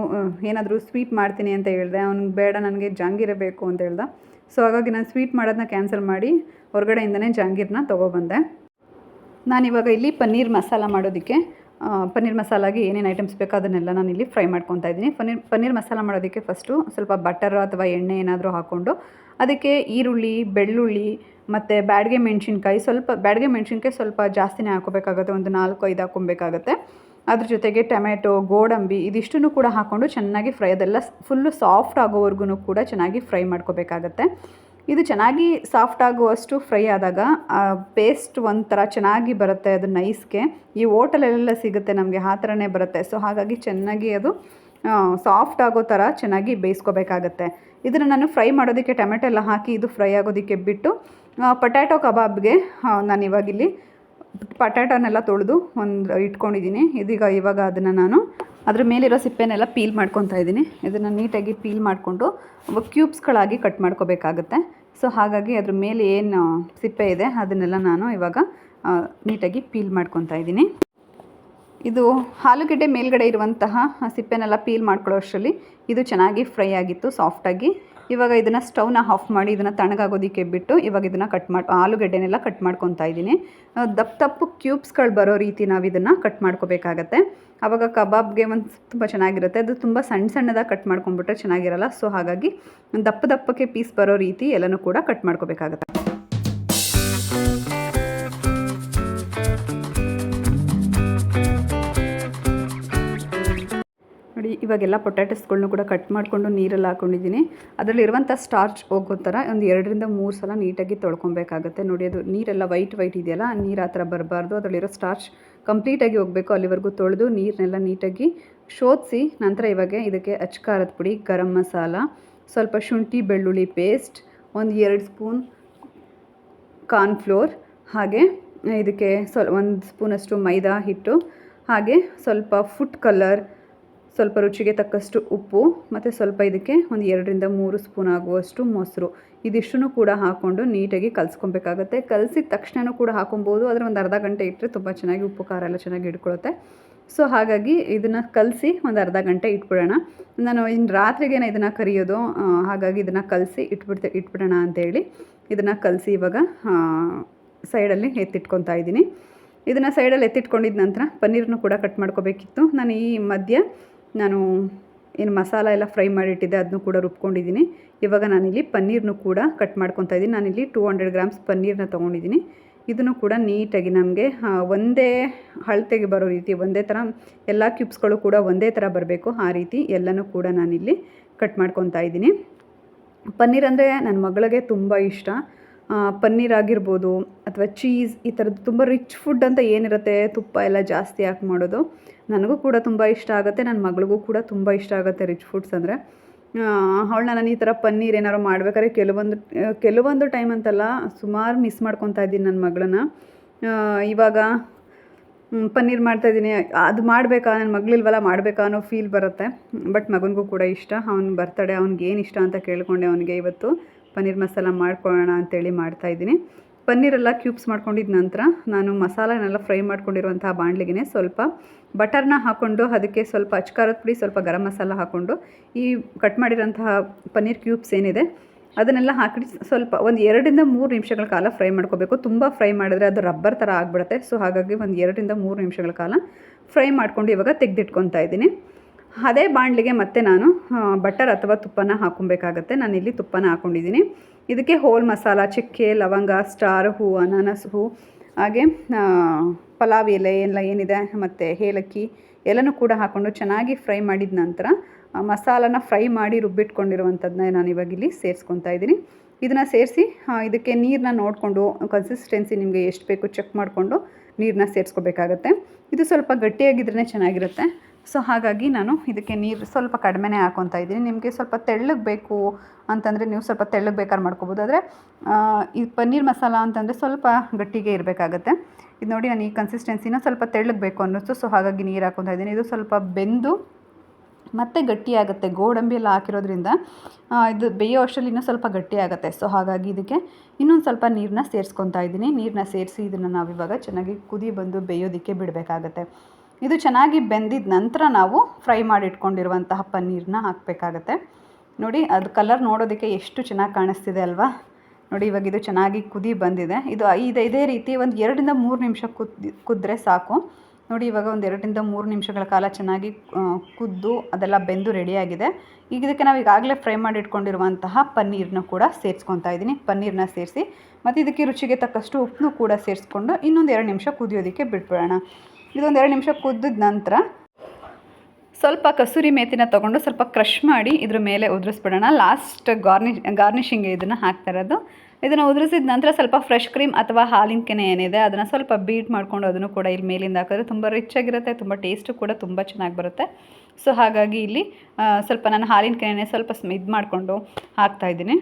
ಏನಾದರೂ ಸ್ವೀಟ್ ಮಾಡ್ತೀನಿ ಅಂತ ಹೇಳಿದೆ. ಅವ್ನಿಗೆ ಬೇಡ ನನಗೆ ಜಾಂಗೀರೇ ಬೇಕು ಅಂತ ಹೇಳ್ದೆ. ಸೊ ಹಾಗಾಗಿ ನಾನು ಸ್ವೀಟ್ ಮಾಡೋದನ್ನ ಕ್ಯಾನ್ಸಲ್ ಮಾಡಿ ಹೊರಗಡೆಯಿಂದನೇ ಜಾಂಗೀರ್ನ ತೊಗೊಬಂದೆ ನಾನಿವಾಗ ಇಲ್ಲಿ ಪನ್ನೀರ್ ಮಸಾಲ ಮಾಡೋದಕ್ಕೆ ಪನ್ನೀರ್ ಮಸಾಲಾಗೆ ಏನೇನು ಐಟಮ್ಸ್ ಬೇಕೋ ಅದನ್ನೆಲ್ಲ ನಾನು ಇಲ್ಲಿ ಫ್ರೈ ಮಾಡ್ಕೊತಾ ಇದ್ದೀನಿ. ಪನ್ನೀರ್ ಪನ್ನೀರ್ ಮಸಾಲ ಮಾಡೋದಕ್ಕೆ ಫಸ್ಟು ಸ್ವಲ್ಪ ಬಟರ್ ಅಥವಾ ಎಣ್ಣೆ ಏನಾದರೂ ಹಾಕ್ಕೊಂಡು ಅದಕ್ಕೆ ಈರುಳ್ಳಿ, ಬೆಳ್ಳುಳ್ಳಿ ಮತ್ತು ಬ್ಯಾಡ್ಗೆ ಮೆಣಸಿನ್ಕಾಯಿ ಸ್ವಲ್ಪ, ಬ್ಯಾಡ್ಗೆ ಮೆಣಸಿನ್ಕಾಯಿ ಸ್ವಲ್ಪ ಜಾಸ್ತಿನೇ ಹಾಕೋಬೇಕಾಗುತ್ತೆ ಒಂದು ನಾಲ್ಕು, ಐದು ಹಾಕ್ಕೊಬೇಕಾಗತ್ತೆ. ಅದ್ರ ಜೊತೆಗೆ ಟೊಮೆಟೊ ಗೋಡಂಬಿ ಇದಿಷ್ಟನ್ನು ಕೂಡ ಹಾಕ್ಕೊಂಡು ಚೆನ್ನಾಗಿ ಫ್ರೈ ಅದೆಲ್ಲ ಫುಲ್ಲು ಸಾಫ್ಟ್ ಆಗೋವರೆಗೂ ಕೂಡ ಚೆನ್ನಾಗಿ ಫ್ರೈ ಮಾಡ್ಕೋಬೇಕಾಗತ್ತೆ. ಇದು ಚೆನ್ನಾಗಿ ಸಾಫ್ಟ್ ಆಗುವಷ್ಟು ಫ್ರೈ ಆದಾಗ ಪೇಸ್ಟ್ ಒಂಥರ ಚೆನ್ನಾಗಿ ಬರುತ್ತೆ ಅದು ನೈಸ್ಗೆ. ಈ ಓಟಲಲ್ಲೆಲ್ಲ ಸಿಗುತ್ತೆ, ನಮಗೆ ಆ ಥರನೇ ಬರುತ್ತೆ. ಸೊ, ಹಾಗಾಗಿ ಚೆನ್ನಾಗಿ ಅದು ಸಾಫ್ಟ್ ಆಗೋ ಥರ ಚೆನ್ನಾಗಿ ಬೇಯಿಸ್ಕೋಬೇಕಾಗತ್ತೆ. ಇದನ್ನು ನಾನು ಫ್ರೈ ಮಾಡೋದಕ್ಕೆ ಟೊಮೆಟೊ ಎಲ್ಲ ಹಾಕಿ, ಇದು ಫ್ರೈ ಆಗೋದಕ್ಕೆ ಬಿಟ್ಟು ಪೊಟ್ಯಾಟೊ ಕಬಾಬ್ಗೆ ನಾನು ಇವಾಗಿಲ್ಲಿ ಪಟಾಟನೆಲ್ಲ ತೊಳೆದು ಒಂದು ಇಟ್ಕೊಂಡಿದ್ದೀನಿ. ಇದೀಗ ಇವಾಗ ಅದನ್ನು ನಾನು ಅದ್ರ ಮೇಲಿರೋ ಸಿಪ್ಪೆನೆಲ್ಲ ಪೀಲ್ ಮಾಡ್ಕೊತಾ ಇದ್ದೀನಿ. ಇದನ್ನು ನೀಟಾಗಿ ಪೀಲ್ ಮಾಡಿಕೊಂಡು ಕ್ಯೂಬ್ಸ್ಗಳಾಗಿ ಕಟ್ ಮಾಡ್ಕೋಬೇಕಾಗತ್ತೆ. ಸೊ ಹಾಗಾಗಿ ಅದ್ರ ಮೇಲೆ ಏನು ಸಿಪ್ಪೆ ಇದೆ, ಅದನ್ನೆಲ್ಲ ನಾನು ಇವಾಗ ನೀಟಾಗಿ ಪೀಲ್ ಮಾಡ್ಕೊತಾ ಇದ್ದೀನಿ. ಇದು ಆಲೂಗಡ್ಡೆ ಮೇಲ್ಗಡೆ ಇರುವಂತಹ ಸಿಪ್ಪೆನೆಲ್ಲ ಪೀಲ್ ಮಾಡ್ಕೊಳ್ಳೋ ಅಷ್ಟರಲ್ಲಿ ಇದು ಚೆನ್ನಾಗಿ ಫ್ರೈ ಆಗಿತ್ತು ಸಾಫ್ಟಾಗಿ ಇವಾಗ ಇದನ್ನು ಸ್ಟೌನ ಆಫ್ ಮಾಡಿ ಇದನ್ನು ತಣ್ಣಗಾಗೋದಕ್ಕೆ ಬಿಟ್ಟು ಇವಾಗ ಇದನ್ನು ಕಟ್ ಮಾಡಿ, ಆಲೂಗೆಡ್ಡೆನೆಲ್ಲ ಕಟ್ ಮಾಡ್ಕೊತಾ ಇದ್ದೀನಿ. ದಪ್ಪ ತಪ್ಪು ಕ್ಯೂಬ್ಸ್ಗಳು ಬರೋ ರೀತಿ ನಾವು ಇದನ್ನು ಕಟ್ ಮಾಡ್ಕೋಬೇಕಾಗತ್ತೆ. ಆವಾಗ ಕಬಾಬ್ಗೆ ಒಂದು ತುಂಬ ಚೆನ್ನಾಗಿರುತ್ತೆ. ಅದು ತುಂಬ ಸಣ್ಣ ಸಣ್ಣದಾಗಿ ಕಟ್ ಮಾಡ್ಕೊಂಡ್ಬಿಟ್ರೆ ಚೆನ್ನಾಗಿರಲ್ಲ. ಸೊ ಹಾಗಾಗಿ ದಪ್ಪ ದಪ್ಪಕ್ಕೆ ಪೀಸ್ ಬರೋ ರೀತಿ ಎಲ್ಲನೂ ಕೂಡ ಕಟ್ ಮಾಡ್ಕೋಬೇಕಾಗತ್ತೆ. ಇವಾಗೆಲ್ಲ ಪೊಟ್ಯಾಟೋಸ್ಗಳನ್ನೂ ಕೂಡ ಕಟ್ ಮಾಡಿಕೊಂಡು ನೀರಲ್ಲಿ ಹಾಕ್ಕೊಂಡಿದ್ದೀನಿ ಅದರಲ್ಲಿರುವಂಥ ಸ್ಟಾರ್ಚ್ ಹೋಗೋ ಥರ ಒಂದು ಎರಡರಿಂದ ಮೂರು ಸಲ ನೀಟಾಗಿ ತೊಳ್ಕೊಬೇಕಾಗತ್ತೆ. ನೋಡಿ, ಅದು ನೀರೆಲ್ಲ ವೈಟ್ ವೈಟ್ ಇದೆಯಲ್ಲ ನೀರು ಆ ಥರ ಬರಬಾರ್ದು. ಅದರಲ್ಲಿರೋ ಸ್ಟಾರ್ಚ್ ಕಂಪ್ಲೀಟಾಗಿ ಹೋಗಬೇಕು ಅಲ್ಲಿವರೆಗೂ ತೊಳೆದು ನೀರನ್ನೆಲ್ಲ ನೀಟಾಗಿ ಶೋಧಿಸಿ ನಂತರ ಇವಾಗ ಇದಕ್ಕೆ ಅಚ್ಕಾರದ ಪುಡಿ, ಗರಂ ಮಸಾಲ, ಸ್ವಲ್ಪ ಶುಂಠಿ, ಬೆಳ್ಳುಳ್ಳಿ ಪೇಸ್ಟ್ ಒಂದು ಎರಡು ಸ್ಪೂನ್ ಕಾರ್ನ್ಫ್ಲೋರ್ ಹಾಗೆ ಇದಕ್ಕೆ ಸ್ವಲ್ಪ ಒಂದು ಸ್ಪೂನಷ್ಟು ಮೈದಾ ಹಿಟ್ಟು, ಹಾಗೆ ಸ್ವಲ್ಪ ಫುಡ್ ಕಲರ್ ಸ್ವಲ್ಪ ರುಚಿಗೆ ತಕ್ಕಷ್ಟು ಉಪ್ಪು, ಮತ್ತು ಸ್ವಲ್ಪ ಇದಕ್ಕೆ ಒಂದು ಎರಡರಿಂದ ಮೂರು ಸ್ಪೂನ್ ಆಗುವಷ್ಟು ಮೊಸರು. ಇದಿಷ್ಟು ಕೂಡ ಹಾಕ್ಕೊಂಡು ನೀಟಾಗಿ ಕಲಿಸ್ಕೊಬೇಕಾಗತ್ತೆ. ಕಲಸಿದ ತಕ್ಷಣವೂ ಕೂಡ ಹಾಕೊಬೋದು. ಆದರೆ ಒಂದು ಅರ್ಧ ಗಂಟೆ ಇಟ್ಟರೆ ತುಂಬ ಚೆನ್ನಾಗಿ ಉಪ್ಪು, ಖಾರ ಎಲ್ಲ ಚೆನ್ನಾಗಿ ಇಟ್ಕೊಳುತ್ತೆ ಸೊ, ಹಾಗಾಗಿ ಇದನ್ನು ಕಲಸಿ ಒಂದು ಅರ್ಧ ಗಂಟೆ ಇಟ್ಬಿಡೋಣ. ನಾನು ಇನ್ನು ರಾತ್ರಿಗೇನೆ ಇದನ್ನು ಕರಿಯೋದು ಹಾಗಾಗಿ ಇದನ್ನು ಕಲಸಿ ಇಟ್ಬಿಡ್ತೆ, ಇಟ್ಬಿಡೋಣ ಅಂತೇಳಿ ಇದನ್ನು ಕಲಸಿ ಇವಾಗ ಸೈಡಲ್ಲಿ ಎತ್ತಿಟ್ಕೊತಾ ಇದ್ದೀನಿ. ಇದನ್ನು ಸೈಡಲ್ಲಿ ಎತ್ತಿಟ್ಕೊಂಡಿದ ನಂತರ ಪನ್ನೀರನ್ನು ಕೂಡ ಕಟ್ ಮಾಡ್ಕೋಬೇಕಿತ್ತು. ನಾನು ಈ ಮಧ್ಯ ನಾನು ಏನು ಮಸಾಲ ಎಲ್ಲ ಫ್ರೈ ಮಾಡಿಟ್ಟಿದ್ದೆ ಅದನ್ನು ಕೂಡ ರುಬ್ಕೊಂಡಿದ್ದೀನಿ. ಇವಾಗ ನಾನಿಲ್ಲಿ ಪನ್ನೀರ್ನು ಕೂಡ ಕಟ್ ಮಾಡ್ಕೊತಾ ಇದ್ದೀನಿ. ನಾನಿಲ್ಲಿ ಟೂ ಹಂಡ್ರೆಡ್ ಗ್ರಾಮ್ಸ್ ಪನ್ನೀರನ್ನ ತೊಗೊಂಡಿದ್ದೀನಿ. ಇದನ್ನು ಕೂಡ ನೀಟಾಗಿ ನಮಗೆ ಒಂದೇ ಅಳತೆಗೆ ಬರೋ ರೀತಿ, ಒಂದೇ ಥರ ಎಲ್ಲ ಕ್ಯೂಬ್ಸ್ಗಳು ಕೂಡ ಒಂದೇ ಥರ ಬರಬೇಕು ಆ ರೀತಿ ಎಲ್ಲನೂ ಕೂಡ ನಾನಿಲ್ಲಿ ಕಟ್ ಮಾಡ್ಕೊತಾ ಇದ್ದೀನಿ. ಪನ್ನೀರ್ ಅಂದರೆ ನನ್ನ ಮಗಳಿಗೆ ತುಂಬ ಇಷ್ಟ. ಪನ್ನೀರ್ ಆಗಿರ್ಬೋದು ಅಥವಾ ಚೀಸ್ ಈ ಥರದ್ದು ತುಂಬ ರಿಚ್ ಫುಡ್ ಅಂತ ಏನಿರುತ್ತೆ ತುಪ್ಪ ಎಲ್ಲ ಜಾಸ್ತಿ ಹಾಕಿ ಮಾಡೋದು. ನನಗೂ ಕೂಡ ತುಂಬ ಇಷ್ಟ ಆಗುತ್ತೆ ನನ್ನ ಮಗಳಿಗೂ ಕೂಡ ತುಂಬ ಇಷ್ಟ ಆಗುತ್ತೆ ರಿಚ್ ಫುಡ್ಸ್ ಅಂದರೆ. ಅವಳನ್ನ ನಾನು ಈ ಥರ ಪನ್ನೀರ್ ಏನಾದ್ರು ಮಾಡ್ಬೇಕಾದ್ರೆ ಕೆಲವೊಂದು ಕೆಲವೊಂದು ಟೈಮ್ ಅಂತಲ್ಲ ಸುಮಾರು ಮಿಸ್ ಮಾಡ್ಕೊತಾ ಇದ್ದೀನಿ ನನ್ನ ಮಗಳನ್ನ. ಇವಾಗ ಪನ್ನೀರ್ ಮಾಡ್ತಾಯಿದ್ದೀನಿ ಅದು ಮಾಡಬೇಕಾ ನನ್ನ ಮಗಳಿಲ್ವಲ್ಲ ಮಾಡಬೇಕಾ ಅನ್ನೋ ಫೀಲ್ ಬರುತ್ತೆ. ಬಟ್ ಮಗನಿಗೂ ಕೂಡ ಇಷ್ಟ, ಅವ್ನ ಬರ್ತಡೇ ಅವ್ನಿಗೆ ಏನು ಇಷ್ಟ ಅಂತ ಕೇಳಿಕೊಂಡೆ ಅವನಿಗೆ ಇವತ್ತು. ಪನ್ನೀರ್ ಮಸಾಲ ಮಾಡ್ಕೊಳ್ಳೋಣ ಅಂತೇಳಿ ಮಾಡ್ತಾಯಿದ್ದೀನಿ ಪನ್ನೀರೆಲ್ಲ ಕ್ಯೂಬ್ಸ್ ಮಾಡ್ಕೊಂಡಿದ ನಂತರ ನಾನು ಮಸಾಲೆನೆಲ್ಲ ಫ್ರೈ ಮಾಡ್ಕೊಂಡಿರುವಂತಹ ಬಾಣಲಿಗೆ ಸ್ವಲ್ಪ ಬಟರ್ನ ಹಾಕ್ಕೊಂಡು ಅದಕ್ಕೆ ಸ್ವಲ್ಪ ಅಚ್ಕಾರದ ಪುಡಿ, ಸ್ವಲ್ಪ ಗರಂ ಮಸಾಲ ಹಾಕ್ಕೊಂಡು ಈ ಕಟ್ ಮಾಡಿರೋಂತಹ ಪನ್ನೀರ್ ಕ್ಯೂಬ್ಸ್ ಏನಿದೆ, ಅದನ್ನೆಲ್ಲ ಹಾಕಿ ಸ್ವಲ್ಪ ಒಂದು ಎರಡರಿಂದ ಮೂರು ನಿಮಿಷಗಳ ಕಾಲ ಫ್ರೈ ಮಾಡ್ಕೋಬೇಕು. ತುಂಬ ಫ್ರೈ ಮಾಡಿದ್ರೆ ಅದು ರಬ್ಬರ್ ಥರ ಆಗಿಬಿಡುತ್ತೆ. ಸೊ ಹಾಗಾಗಿ ಒಂದು ಎರಡರಿಂದ ಮೂರು ನಿಮಿಷಗಳ ಕಾಲ ಫ್ರೈ ಮಾಡ್ಕೊಂಡು ಇವಾಗ ತೆಗೆದಿಟ್ಕೊತಾ ಇದ್ದೀನಿ. ಅದೇ ಬಾಣಲಿಗೆ ಮತ್ತೆ ನಾನು ಬಟರ್ ಅಥವಾ ತುಪ್ಪನ ಹಾಕೊಬೇಕಾಗತ್ತೆ. ನಾನಿಲ್ಲಿ ತುಪ್ಪನ ಹಾಕ್ಕೊಂಡಿದ್ದೀನಿ ಇದಕ್ಕೆ ಹೋಲ್ ಮಸಾಲ, ಚಿಕ್ಕೆ, ಲವಂಗ, ಸ್ಟಾರ್ ಹೂ, ಅನಾನಸ್ ಹೂ, ಹಾಗೆ ಪಲಾವ್ ಎಲೆ ಎಲ್ಲ ಏನಿದೆ, ಮತ್ತು ಏಲಕ್ಕಿ ಎಲ್ಲನೂ ಕೂಡ ಹಾಕ್ಕೊಂಡು ಚೆನ್ನಾಗಿ ಫ್ರೈ ಮಾಡಿದ ನಂತರ ಮಸಾಲನ ಫ್ರೈ ಮಾಡಿ ರುಬ್ಬಿಟ್ಕೊಂಡಿರುವಂಥದ್ದನ್ನ ನಾನು ಇವಾಗ ಇಲ್ಲಿ ಸೇರಿಸ್ಕೊತಾ ಇದ್ದೀನಿ. ಇದನ್ನು ಸೇರಿಸಿ ಇದಕ್ಕೆ ನೀರನ್ನ ನೋಡಿಕೊಂಡು ಕನ್ಸಿಸ್ಟೆನ್ಸಿ ನಿಮಗೆ ಎಷ್ಟು ಬೇಕು ಚೆಕ್ ಮಾಡಿಕೊಂಡು ನೀರನ್ನ ಸೇರಿಸ್ಕೋಬೇಕಾಗತ್ತೆ. ಇದು ಸ್ವಲ್ಪ ಗಟ್ಟಿಯಾಗಿದ್ರೇ ಚೆನ್ನಾಗಿರುತ್ತೆ. ಸೊ ಹಾಗಾಗಿ ನಾನು ಇದಕ್ಕೆ ನೀರು ಸ್ವಲ್ಪ ಕಡಿಮೆನೇ ಹಾಕೊತಾ ಇದ್ದೀನಿ. ನಿಮಗೆ ಸ್ವಲ್ಪ ತೆಳ್ಳಗೆ ಬೇಕು ಅಂತಂದರೆ ನೀವು ಸ್ವಲ್ಪ ತೆಳ್ಳಗೆ ಬೇಕಾದ್ರೆ ಮಾಡ್ಕೋಬೋದು. ಆದರೆ ಈ ಪನ್ನೀರ್ ಮಸಾಲ ಅಂತಂದರೆ ಸ್ವಲ್ಪ ಗಟ್ಟಿಗೆ ಇರಬೇಕಾಗತ್ತೆ. ಇದು ನೋಡಿ ನಾನು ಈ ಕನ್ಸಿಸ್ಟೆನ್ಸಿನ ಸ್ವಲ್ಪ ತೆಳ್ಳಗೆ ಬೇಕು ಅನ್ನಿಸ್ತು ಸೊ ಹಾಗಾಗಿ ನೀರು ಹಾಕೊತಾ ಇದ್ದೀನಿ. ಇದು ಸ್ವಲ್ಪ ಬೆಂದು ಮತ್ತೆ ಗಟ್ಟಿಯಾಗುತ್ತೆ ಗೋಡಂಬಿ ಎಲ್ಲ ಹಾಕಿರೋದ್ರಿಂದ ಇದು ಬೇಯೋ ಅಷ್ಟರಲ್ಲಿ ಇನ್ನೂ ಸ್ವಲ್ಪ ಗಟ್ಟಿಯಾಗುತ್ತೆ ಸೊ ಹಾಗಾಗಿ ಇದಕ್ಕೆ ಇನ್ನೊಂದು ಸ್ವಲ್ಪ ನೀರನ್ನ ಸೇರಿಸ್ಕೊತಾ ಇದ್ದೀನಿ. ನೀರನ್ನ ಸೇರಿಸಿ ಇದನ್ನು ನಾವಿವಾಗ ಚೆನ್ನಾಗಿ ಕುದಿ ಬಂದು ಬೇಯೋದಕ್ಕೆ ಬಿಡಬೇಕಾಗತ್ತೆ. ಇದು ಚೆನ್ನಾಗಿ ಬೆಂದಿದ ನಂತರ ನಾವು ಫ್ರೈ ಮಾಡಿ ಇಟ್ಕೊಂಡಿರುವಂತಹ ಪನ್ನೀರನ್ನ ಹಾಕಬೇಕಾಗತ್ತೆ. ನೋಡಿ, ಅದು ಕಲರ್ ನೋಡೋದಕ್ಕೆ ಎಷ್ಟು ಚೆನ್ನಾಗಿ ಕಾಣಿಸ್ತಿದೆ ಅಲ್ವಾ? ನೋಡಿ, ಇವಾಗ ಇದು ಚೆನ್ನಾಗಿ ಕುದಿ ಬಂದಿದೆ. ಇದು ಐದು ಇದೇ ರೀತಿ ಒಂದು ಎರಡರಿಂದ ಮೂರು ನಿಮಿಷ ಕುದ್, ಕುದ್ರೆ ಸಾಕು. ನೋಡಿ, ಇವಾಗ ಒಂದು ಎರಡರಿಂದ ಮೂರು ನಿಮಿಷಗಳ ಕಾಲ ಚೆನ್ನಾಗಿ ಕುದ್ದು ಅದೆಲ್ಲ ಬೆಂದು ರೆಡಿಯಾಗಿದೆ ಈಗ ಇದಕ್ಕೆ ನಾವು ಈಗಾಗಲೇ ಫ್ರೈ ಮಾಡಿ ಇಟ್ಕೊಂಡಿರುವಂತಹ ಪನ್ನೀರನ್ನ ಕೂಡ ಸೇರಿಸ್ಕೊತಾ ಇದ್ದೀನಿ ಪನ್ನೀರನ್ನ ಸೇರಿಸಿ, ಮತ್ತು ಇದಕ್ಕೆ ರುಚಿಗೆ ತಕ್ಕಷ್ಟು ಉಪ್ಪನ್ನು ಕೂಡ ಸೇರಿಸ್ಕೊಂಡು ಇನ್ನೊಂದು ಎರಡು ನಿಮಿಷ ಕುದಿಯೋದಕ್ಕೆ ಬಿಟ್ಬಿಡೋಣ. ಇದೊಂದು ಎರಡು ನಿಮಿಷ ಕುದ್ದಿದ ನಂತರ ಸ್ವಲ್ಪ ಕಸೂರಿ ಮೇತಿನ ತೊಗೊಂಡು ಸ್ವಲ್ಪ ಕ್ರಷ್ ಮಾಡಿ ಇದ್ರ ಮೇಲೆ ಉದುರಿಸ್ಬಿಡೋಣ. ಲಾಸ್ಟ್ ಗಾರ್ನಿಶ್ ಗಾರ್ನಿಶಿಂಗ್ ಇದನ್ನು ಹಾಕ್ತಾ ಇರೋದು. ಇದನ್ನು ಉದುರಿಸಿದ ನಂತರ ಸ್ವಲ್ಪ ಫ್ರೆಶ್ ಕ್ರೀಮ್ ಅಥವಾ ಹಾಲಿನ ಕೆನೆ ಏನಿದೆ, ಅದನ್ನು ಸ್ವಲ್ಪ ಬೀಟ್ ಮಾಡಿಕೊಂಡು ಅದನ್ನು ಕೂಡ ಇಲ್ಲಿ ಮೇಲಿಂದ ಹಾಕಿದ್ರೆ ತುಂಬ ರಿಚ್ ಆಗಿರುತ್ತೆ, ತುಂಬ ಟೇಸ್ಟು ಕೂಡ ತುಂಬ ಚೆನ್ನಾಗಿ ಬರುತ್ತೆ. ಸೊ ಹಾಗಾಗಿ ಇಲ್ಲಿ ಸ್ವಲ್ಪ ನಾನು ಹಾಲಿನ ಕೆನೆ ಸ್ವಲ್ಪ ಇದು ಮಾಡಿಕೊಂಡು ಹಾಕ್ತಾಯಿದ್ದೀನಿ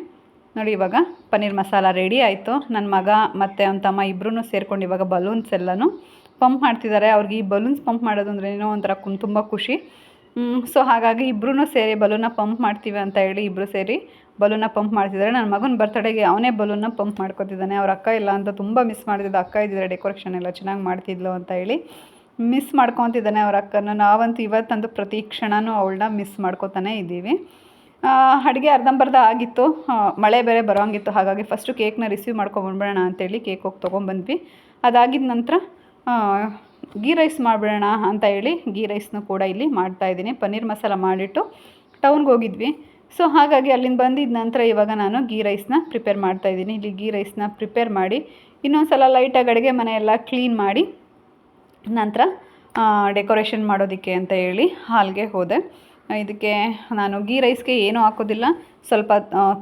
ನೋಡಿ ಇವಾಗ ಪನ್ನೀರ್ ಮಸಾಲ ರೆಡಿ ಆಯಿತು. ನನ್ನ ಮಗ ಮತ್ತು ಅವನ ತಮ್ಮ ಇಬ್ಬರೂ ಸೇರ್ಕೊಂಡು ಇವಾಗ ಬಲೂನ್ಸ್ ಎಲ್ಲನೂ ಪಂಪ್ ಮಾಡ್ತಿದ್ದಾರೆ, ಅವ್ರಿಗೆ ಈ ಬಲೂನ್ಸ್ ಪಂಪ್ ಮಾಡೋದು ಅಂದ್ರೆ ಏನೋ ಒಂಥರ ತುಂಬ ಖುಷಿ. ಸೊ ಹಾಗಾಗಿ ಇಬ್ಬರೂ ಸೇರಿ ಬಲೂನ ಪಂಪ್ ಮಾಡ್ತೀವಿ ಅಂತ ಹೇಳಿ ಇಬ್ಬರು ಸೇರಿ ಬಲೂನ ಪಂಪ್ ಮಾಡ್ತಿದ್ದಾರೆ. ನನ್ನ ಮಗನ ಬರ್ತಡೆಗೆ ಅವನೇ ಬಲೂನ ಪಂಪ್ ಮಾಡ್ಕೊತಿದ್ದಾನೆ. ಅವ್ರ ಅಕ್ಕ ಇಲ್ಲ ಅಂತ ತುಂಬ ಮಿಸ್ ಮಾಡ್ತಿದ್ದ. ಅಕ್ಕ ಇದ್ದಿದ್ದಾರೆ ಡೆಕೋರೇಷನ್ ಎಲ್ಲ ಚೆನ್ನಾಗಿ ಮಾಡ್ತಿದ್ಲು ಅಂತ ಹೇಳಿ ಮಿಸ್ ಮಾಡ್ಕೊತಿದ್ದಾನೆ ಅವ್ರ ಅಕ್ಕನ. ನಾವಂತೂ ಇವತ್ತಂತೂ ಪ್ರತಿ ಕ್ಷಣವೂ ಅವಳನ್ನ ಮಿಸ್ ಮಾಡ್ಕೊತಾನೆ ಇದ್ದೀವಿ. ಅಡುಗೆ ಅರ್ಧಂಬರ್ಧ ಆಗಿತ್ತು. ಮಳೆ ಬೇರೆ ಬರೋಂಗಿತ್ತು. ಹಾಗಾಗಿ ಫಸ್ಟು ಕೇಕ್ನ ರಿಸೀವ್ ಮಾಡ್ಕೊಂಬಂದ್ಬಿಡೋಣ ಅಂತೇಳಿ ಕೇಕ್ ಹೋಗಿ ತೊಗೊಂಬಂದ್ವಿ. ಅದಾಗಿದ ನಂತರ ಗೀ ರೈಸ್ ಮಾಡಿಬಿಡೋಣ ಅಂತ ಹೇಳಿ ಗೀ ರೈಸ್ನು ಕೂಡ ಇಲ್ಲಿ ಮಾಡ್ತಾಯಿದ್ದೀನಿ ಪನ್ನೀರ್ ಮಸಾಲ ಮಾಡಿಟ್ಟು ಟೌನ್ಗೆ ಹೋಗಿದ್ವಿ. ಸೊ ಹಾಗಾಗಿ ಅಲ್ಲಿಂದ ಬಂದಿದ್ದ ನಂತರ ಇವಾಗ ನಾನು ಗೀ ರೈಸ್ನ ಪ್ರಿಪೇರ್ ಮಾಡ್ತಾಯಿದ್ದೀನಿ ಇಲ್ಲಿ ಗೀ ರೈಸ್ನ ಪ್ರಿಪೇರ್ ಮಾಡಿ ಇನ್ನೊಂದು ಸಲ ಲೈಟಾಗಿ ಅಡುಗೆ ಮನೆಯೆಲ್ಲ ಕ್ಲೀನ್ ಮಾಡಿ ನಂತರ ಡೆಕೋರೇಷನ್ ಮಾಡೋದಕ್ಕೆ ಅಂತ ಹೇಳಿ ಹಾಲ್ಗೆ ಹೋದೆ. ಇದಕ್ಕೆ ನಾನು ಗೀ ರೈಸ್ಗೆ ಏನೂ ಹಾಕೋದಿಲ್ಲ. ಸ್ವಲ್ಪ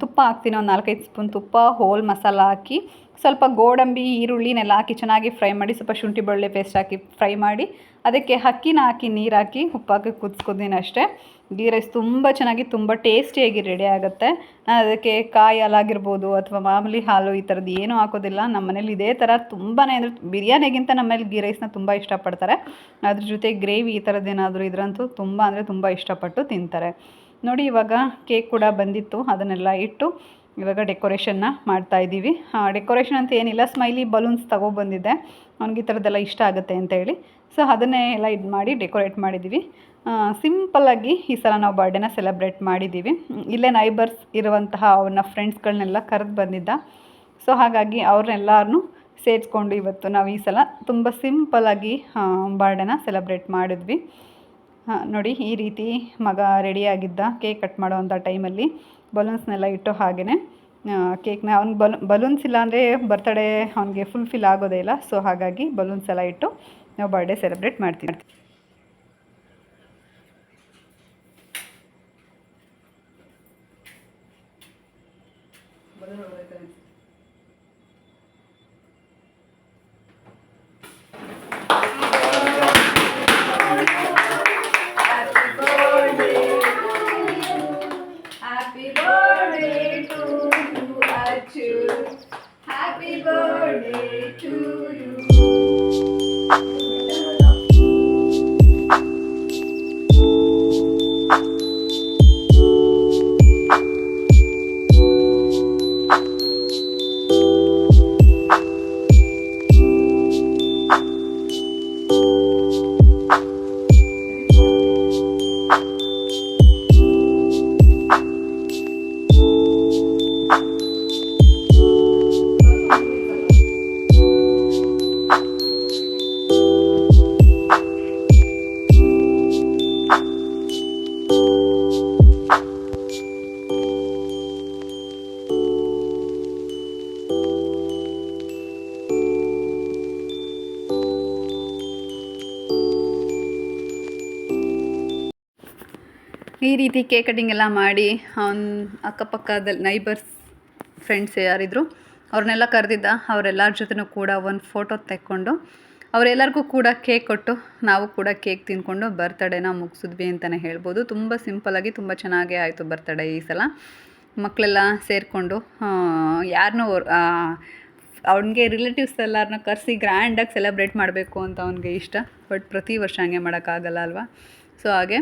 ತುಪ್ಪ ಹಾಕ್ತೀನಿ. ಒಂದು ನಾಲ್ಕೈದು ಸ್ಪೂನ್ ತುಪ್ಪ ಹೋಲ್ ಮಸಾಲ ಹಾಕಿ, ಸ್ವಲ್ಪ ಗೋಡಂಬಿ ಈರುಳ್ಳಿನೆಲ್ಲ ಹಾಕಿ ಚೆನ್ನಾಗಿ ಫ್ರೈ ಮಾಡಿ, ಸ್ವಲ್ಪ ಶುಂಠಿ ಬೆಳ್ಳುಳ್ಳಿ ಪೇಸ್ಟ್ ಹಾಕಿ ಫ್ರೈ ಮಾಡಿ, ಅದಕ್ಕೆ ಅಕ್ಕಿನ ಹಾಕಿ ನೀರು ಹಾಕಿ ಉಪ್ಪು ಹಾಕಿ ಕುದಿಸ್ಕೊತೀನಿ ಅಷ್ಟೇ. ಗೀ ರೈಸ್ ತುಂಬ ಚೆನ್ನಾಗಿ, ತುಂಬ ಟೇಸ್ಟಿಯಾಗಿ ರೆಡಿ ಆಗುತ್ತೆ. ನಾನು ಅದಕ್ಕೆ ಕಾಯಿ ಹಾಲಾಗಿರ್ಬೋದು ಅಥವಾ ಮಾಮೂಲಿ ಹಾಲು ಈ ಥರದ್ದು ಏನೂ ಹಾಕೋದಿಲ್ಲ. ನಮ್ಮ ಮನೇಲಿ ಇದೇ ಥರ ತುಂಬಾ ಅಂದರೆ ಬಿರಿಯಾನಿಗಿಂತ ನಮ್ಮಲ್ಲಿ ಗೀ ರೈಸ್ನ ತುಂಬ ಇಷ್ಟಪಡ್ತಾರೆ. ಅದ್ರ ಜೊತೆ ಗ್ರೇವಿ ಈ ಥರದ್ದು ಏನಾದರೂ ಇದ್ರಂತೂ ತುಂಬ ಅಂದರೆ ತುಂಬ ಇಷ್ಟಪಟ್ಟು ತಿಂತಾರೆ. ನೋಡಿ ಇವಾಗ ಕೇಕ್ ಕೂಡ ಬಂದಿತ್ತು. ಅದನ್ನೆಲ್ಲ ಇಟ್ಟು ಇವಾಗ ಡೆಕೋರೇಷನ್ನ ಮಾಡ್ತಾ ಇದ್ದೀವಿ. ಡೆಕೋರೇಷನ್ ಅಂತ ಏನಿಲ್ಲ. ಸ್ಮೈಲಿ ಬಲೂನ್ಸ್ ತಗೊಬಂದಿದ್ದೆ. ಅವ್ನಿಗೆ ಈ ಥರದ್ದೆಲ್ಲ ಇಷ್ಟ ಆಗುತ್ತೆ ಅಂತ ಹೇಳಿ. ಸೊ ಅದನ್ನೇ ಎಲ್ಲ ಇದು ಮಾಡಿ ಡೆಕೋರೇಟ್ ಮಾಡಿದ್ದೀವಿ ಸಿಂಪಲ್ಲಾಗಿ ಈ ಸಲ ನಾವು ಬರ್ಡೇನ ಸೆಲೆಬ್ರೇಟ್ ಮಾಡಿದ್ದೀವಿ ಇಲ್ಲೇ ನೈಬರ್ಸ್ ಇರುವಂತಹ ಅವನ ಫ್ರೆಂಡ್ಸ್ಗಳನ್ನೆಲ್ಲ ಕರೆದು ಬಂದಿದ್ದ. ಸೊ ಹಾಗಾಗಿ ಅವ್ರನ್ನೆಲ್ಲರನ್ನೂ ಸೇರಿಸ್ಕೊಂಡು ಇವತ್ತು ನಾವು ಈ ಸಲ ತುಂಬ ಸಿಂಪಲ್ಲಾಗಿ ಬರ್ಡೇನ ಸೆಲೆಬ್ರೇಟ್ ಮಾಡಿದ್ವಿ. ನೋಡಿ ಈ ರೀತಿ ಮಗ ರೆಡಿಯಾಗಿದ್ದ ಕೇಕ್ ಕಟ್ ಮಾಡೋವಂಥ ಟೈಮಲ್ಲಿ. ಬಲೂನ್ಸ್ನೆಲ್ಲ ಇಟ್ಟು ಹಾಗೆಯೇ ಕೇಕ್ನ ಅವ್ನಿಗೆ ಬಲೂ, ಬಲೂನ್ಸ್ ಇಲ್ಲ ಅಂದರೆ ಬರ್ತಡೇ ಅವನಿಗೆ ಫುಲ್ಫಿಲ್ ಆಗೋದೇ ಇಲ್ಲ. ಸೊ ಹಾಗಾಗಿ ಬಲೂನ್ಸ್ ಎಲ್ಲ ಇಟ್ಟು ನಾವು ಬರ್ಡೇ ಸೆಲೆಬ್ರೇಟ್ ಮಾಡ್ತೀವಿ. Happy ಕೇಕ್ ಕಟಿಂಗ್ ಎಲ್ಲ ಮಾಡಿ, ಅವನ ಅಕ್ಕಪಕ್ಕದಲ್ಲಿ ನೈಬರ್ಸ್ ಫ್ರೆಂಡ್ಸ್ ಯಾರಿದ್ರು ಅವ್ರನ್ನೆಲ್ಲ ಕರೆದಿದ್ದ, ಅವರೆಲ್ಲರ ಜೊತೆನೂ ಕೂಡ ಒಂದು ಫೋಟೋ ತೆಕ್ಕೊಂಡು, ಅವರೆಲ್ಲರಿಗೂ ಕೂಡ ಕೇಕ್ ಕೊಟ್ಟು, ನಾವು ಕೂಡ ಕೇಕ್ ತಿಂದ್ಕೊಂಡು ಬರ್ತಡೇನ ಮುಗಿಸಿದ್ವಿ ಅಂತಲೇ ಹೇಳ್ಬೋದು. ತುಂಬ ಸಿಂಪಲಾಗಿ ತುಂಬ ಚೆನ್ನಾಗೇ ಆಯಿತು ಬರ್ತಡೇ ಈ ಸಲ. ಮಕ್ಕಳೆಲ್ಲ ಸೇರಿಕೊಂಡು ಯಾರನ್ನೂ ಅವನಿಗೆ ರಿಲೇಟಿವ್ಸ್ ಎಲ್ಲರನ್ನ ಕರೆಸಿ ಗ್ರ್ಯಾಂಡಾಗಿ ಸೆಲೆಬ್ರೇಟ್ ಮಾಡಬೇಕು ಅಂತ ಅವನಿಗೆ ಇಷ್ಟ. ಬಟ್ ಪ್ರತಿ ವರ್ಷ ಹಂಗೆ ಮಾಡೋಕ್ಕಾಗಲ್ಲ ಅಲ್ವಾ? ಸೊ ಹಾಗೆ.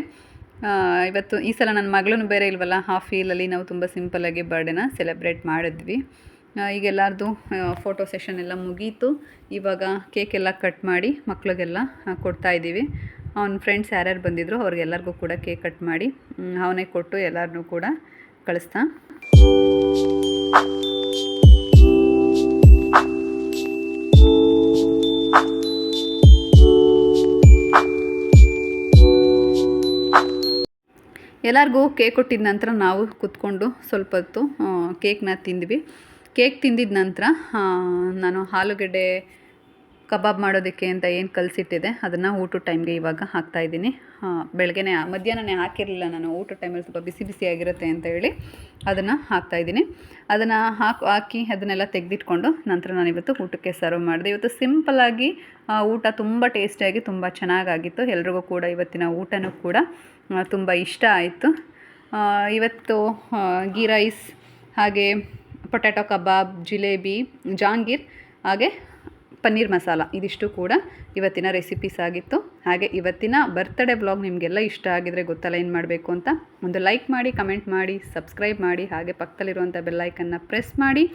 ಇವತ್ತು ಈ ಸಲ ನನ್ನ ಮಗಳೂ ಬೇರೆ ಇಲ್ವಲ್ಲ ಹಾಫ್ ಫೀಲಲ್ಲಿ ನಾವು ತುಂಬ ಸಿಂಪಲ್ಲಾಗಿ ಬರ್ಡೇನ ಸೆಲೆಬ್ರೇಟ್ ಮಾಡಿದ್ವಿ. ಈಗ ಎಲ್ಲರದು ಫೋಟೋ ಸೆಷನ್ ಎಲ್ಲ ಮುಗೀತು. ಇವಾಗ ಕೇಕ್ ಎಲ್ಲ ಕಟ್ ಮಾಡಿ ಮಕ್ಳಿಗೆಲ್ಲ ಆ, ಕೊಡ್ತಾ ಇದ್ದೀವಿ. ಅವ್ನ ಫ್ರೆಂಡ್ಸ್ ಯಾರ್ಯಾರು ಬಂದಿದ್ರು ಅವ್ರಿಗೆಲ್ಲರಿಗೂ ಕೂಡ ಕೇಕ್ ಕಟ್ ಮಾಡಿ ಅವನೇ ಕೊಟ್ಟು ಎಲ್ಲರನ್ನೂ ಕೂಡ ಕಳಿಸ್ತಾ. ಎಲ್ಲರಿಗೂ ಕೇಕ್ ಕೊಟ್ಟಿದ ನಂತರ ನಾವು ಕುತ್ಕೊಂಡು ಸ್ವಲ್ಪ ಹೊತ್ತು ಕೇಕ್ನ ತಿಂದ್ವಿ. ಕೇಕ್ ತಿಂದಿದ ನಂತರ ನಾನು ಆಲೂಗಡ್ಡೆ ಕಬಾಬ್ ಮಾಡೋದಕ್ಕೆ ಅಂತ ಏನು ಕಲಿಸಿಟ್ಟಿದೆ ಅದನ್ನು ಊಟದ ಟೈಮ್ಗೆ ಇವಾಗ ಹಾಕ್ತಾಯಿದ್ದೀನಿ ಬೆಳಗ್ಗೆನೇ, ಮಧ್ಯಾಹ್ನನೇ ಹಾಕಿರಲಿಲ್ಲ ನಾನು ಊಟ ಟೈಮಲ್ಲಿ ಸ್ವಲ್ಪ ಬಿಸಿ ಬಿಸಿಯಾಗಿರುತ್ತೆ ಅಂತ ಹೇಳಿ ಅದನ್ನು ಹಾಕ್ತಾಯಿದ್ದೀನಿ ಅದನ್ನು ಹಾಕಿ ಹಾಕಿ ಅದನ್ನೆಲ್ಲ ತೆಗೆದಿಟ್ಕೊಂಡು ನಂತರ ನಾನು ಇವತ್ತು ಊಟಕ್ಕೆ ಸರ್ವ್ ಮಾಡಿದೆ. ಇವತ್ತು ಸಿಂಪಲ್ಲಾಗಿ ಊಟ ತುಂಬ ಟೇಸ್ಟಿಯಾಗಿ ತುಂಬ ಚೆನ್ನಾಗಾಗಿತ್ತು. ಎಲ್ರಿಗೂ ಕೂಡ ಇವತ್ತಿನ ಊಟನೂ ಕೂಡ ತುಂಬ ಇಷ್ಟ ಆಯಿತು. ಇವತ್ತು ಗೀ ರೈಸ್, ಹಾಗೆ ಪೊಟ್ಯಾಟೊ ಕಬಾಬ್, ಜಿಲೇಬಿ, ಜಾಂಗೀರ್, ಹಾಗೆ ಪನ್ನೀರ್ ಮಸಾಲ ಇದಿಷ್ಟು ಕೂಡ ಇವತ್ತಿನ ರೆಸಿಪೀಸ್ ಆಗಿತ್ತು. ಹಾಗೆ ಇವತ್ತಿನ ಬರ್ತ್ಡೇ ಬ್ಲಾಗ್ ನಿಮಗೆಲ್ಲ ಇಷ್ಟ ಆಗಿದ್ರೆ ಗೊತ್ತಲ್ಲ ಏನು ಮಾಡಬೇಕು ಅಂತ ಒಂದು ಲೈಕ್ ಮಾಡಿ, ಕಮೆಂಟ್ ಮಾಡಿ, ಸಬ್ಸ್ಕ್ರೈಬ್ ಮಾಡಿ, ಹಾಗೆ ಪಕ್ಕದಲ್ಲಿರುವಂಥ ಬೆಲ್ಲೈಕನ್ನ ಪ್ರೆಸ್ ಮಾಡಿ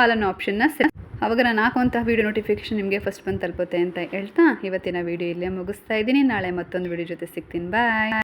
ಆಲನ್ನು ಆಪ್ಷನ್ನ ಸೆ ಅವಾಗ ನಾನು ಹಾಕುವಂಥ ವೀಡಿಯೋ ನೋಟಿಫಿಕೇಷನ್ ನಿಮಗೆ ಫಸ್ಟ್ ಬಂದು ತಲುಪುತ್ತೆ ಅಂತ ಹೇಳ್ತಾ ಇವತ್ತಿನ ವೀಡಿಯೋ ಇಲ್ಲೇ ಮುಗಿಸ್ತಾ ಇದ್ದೀನಿ. ನಾಳೆ ಮತ್ತೊಂದು ವೀಡಿಯೋ ಜೊತೆ ಸಿಗ್ತೀನಿ. ಬಾಯ್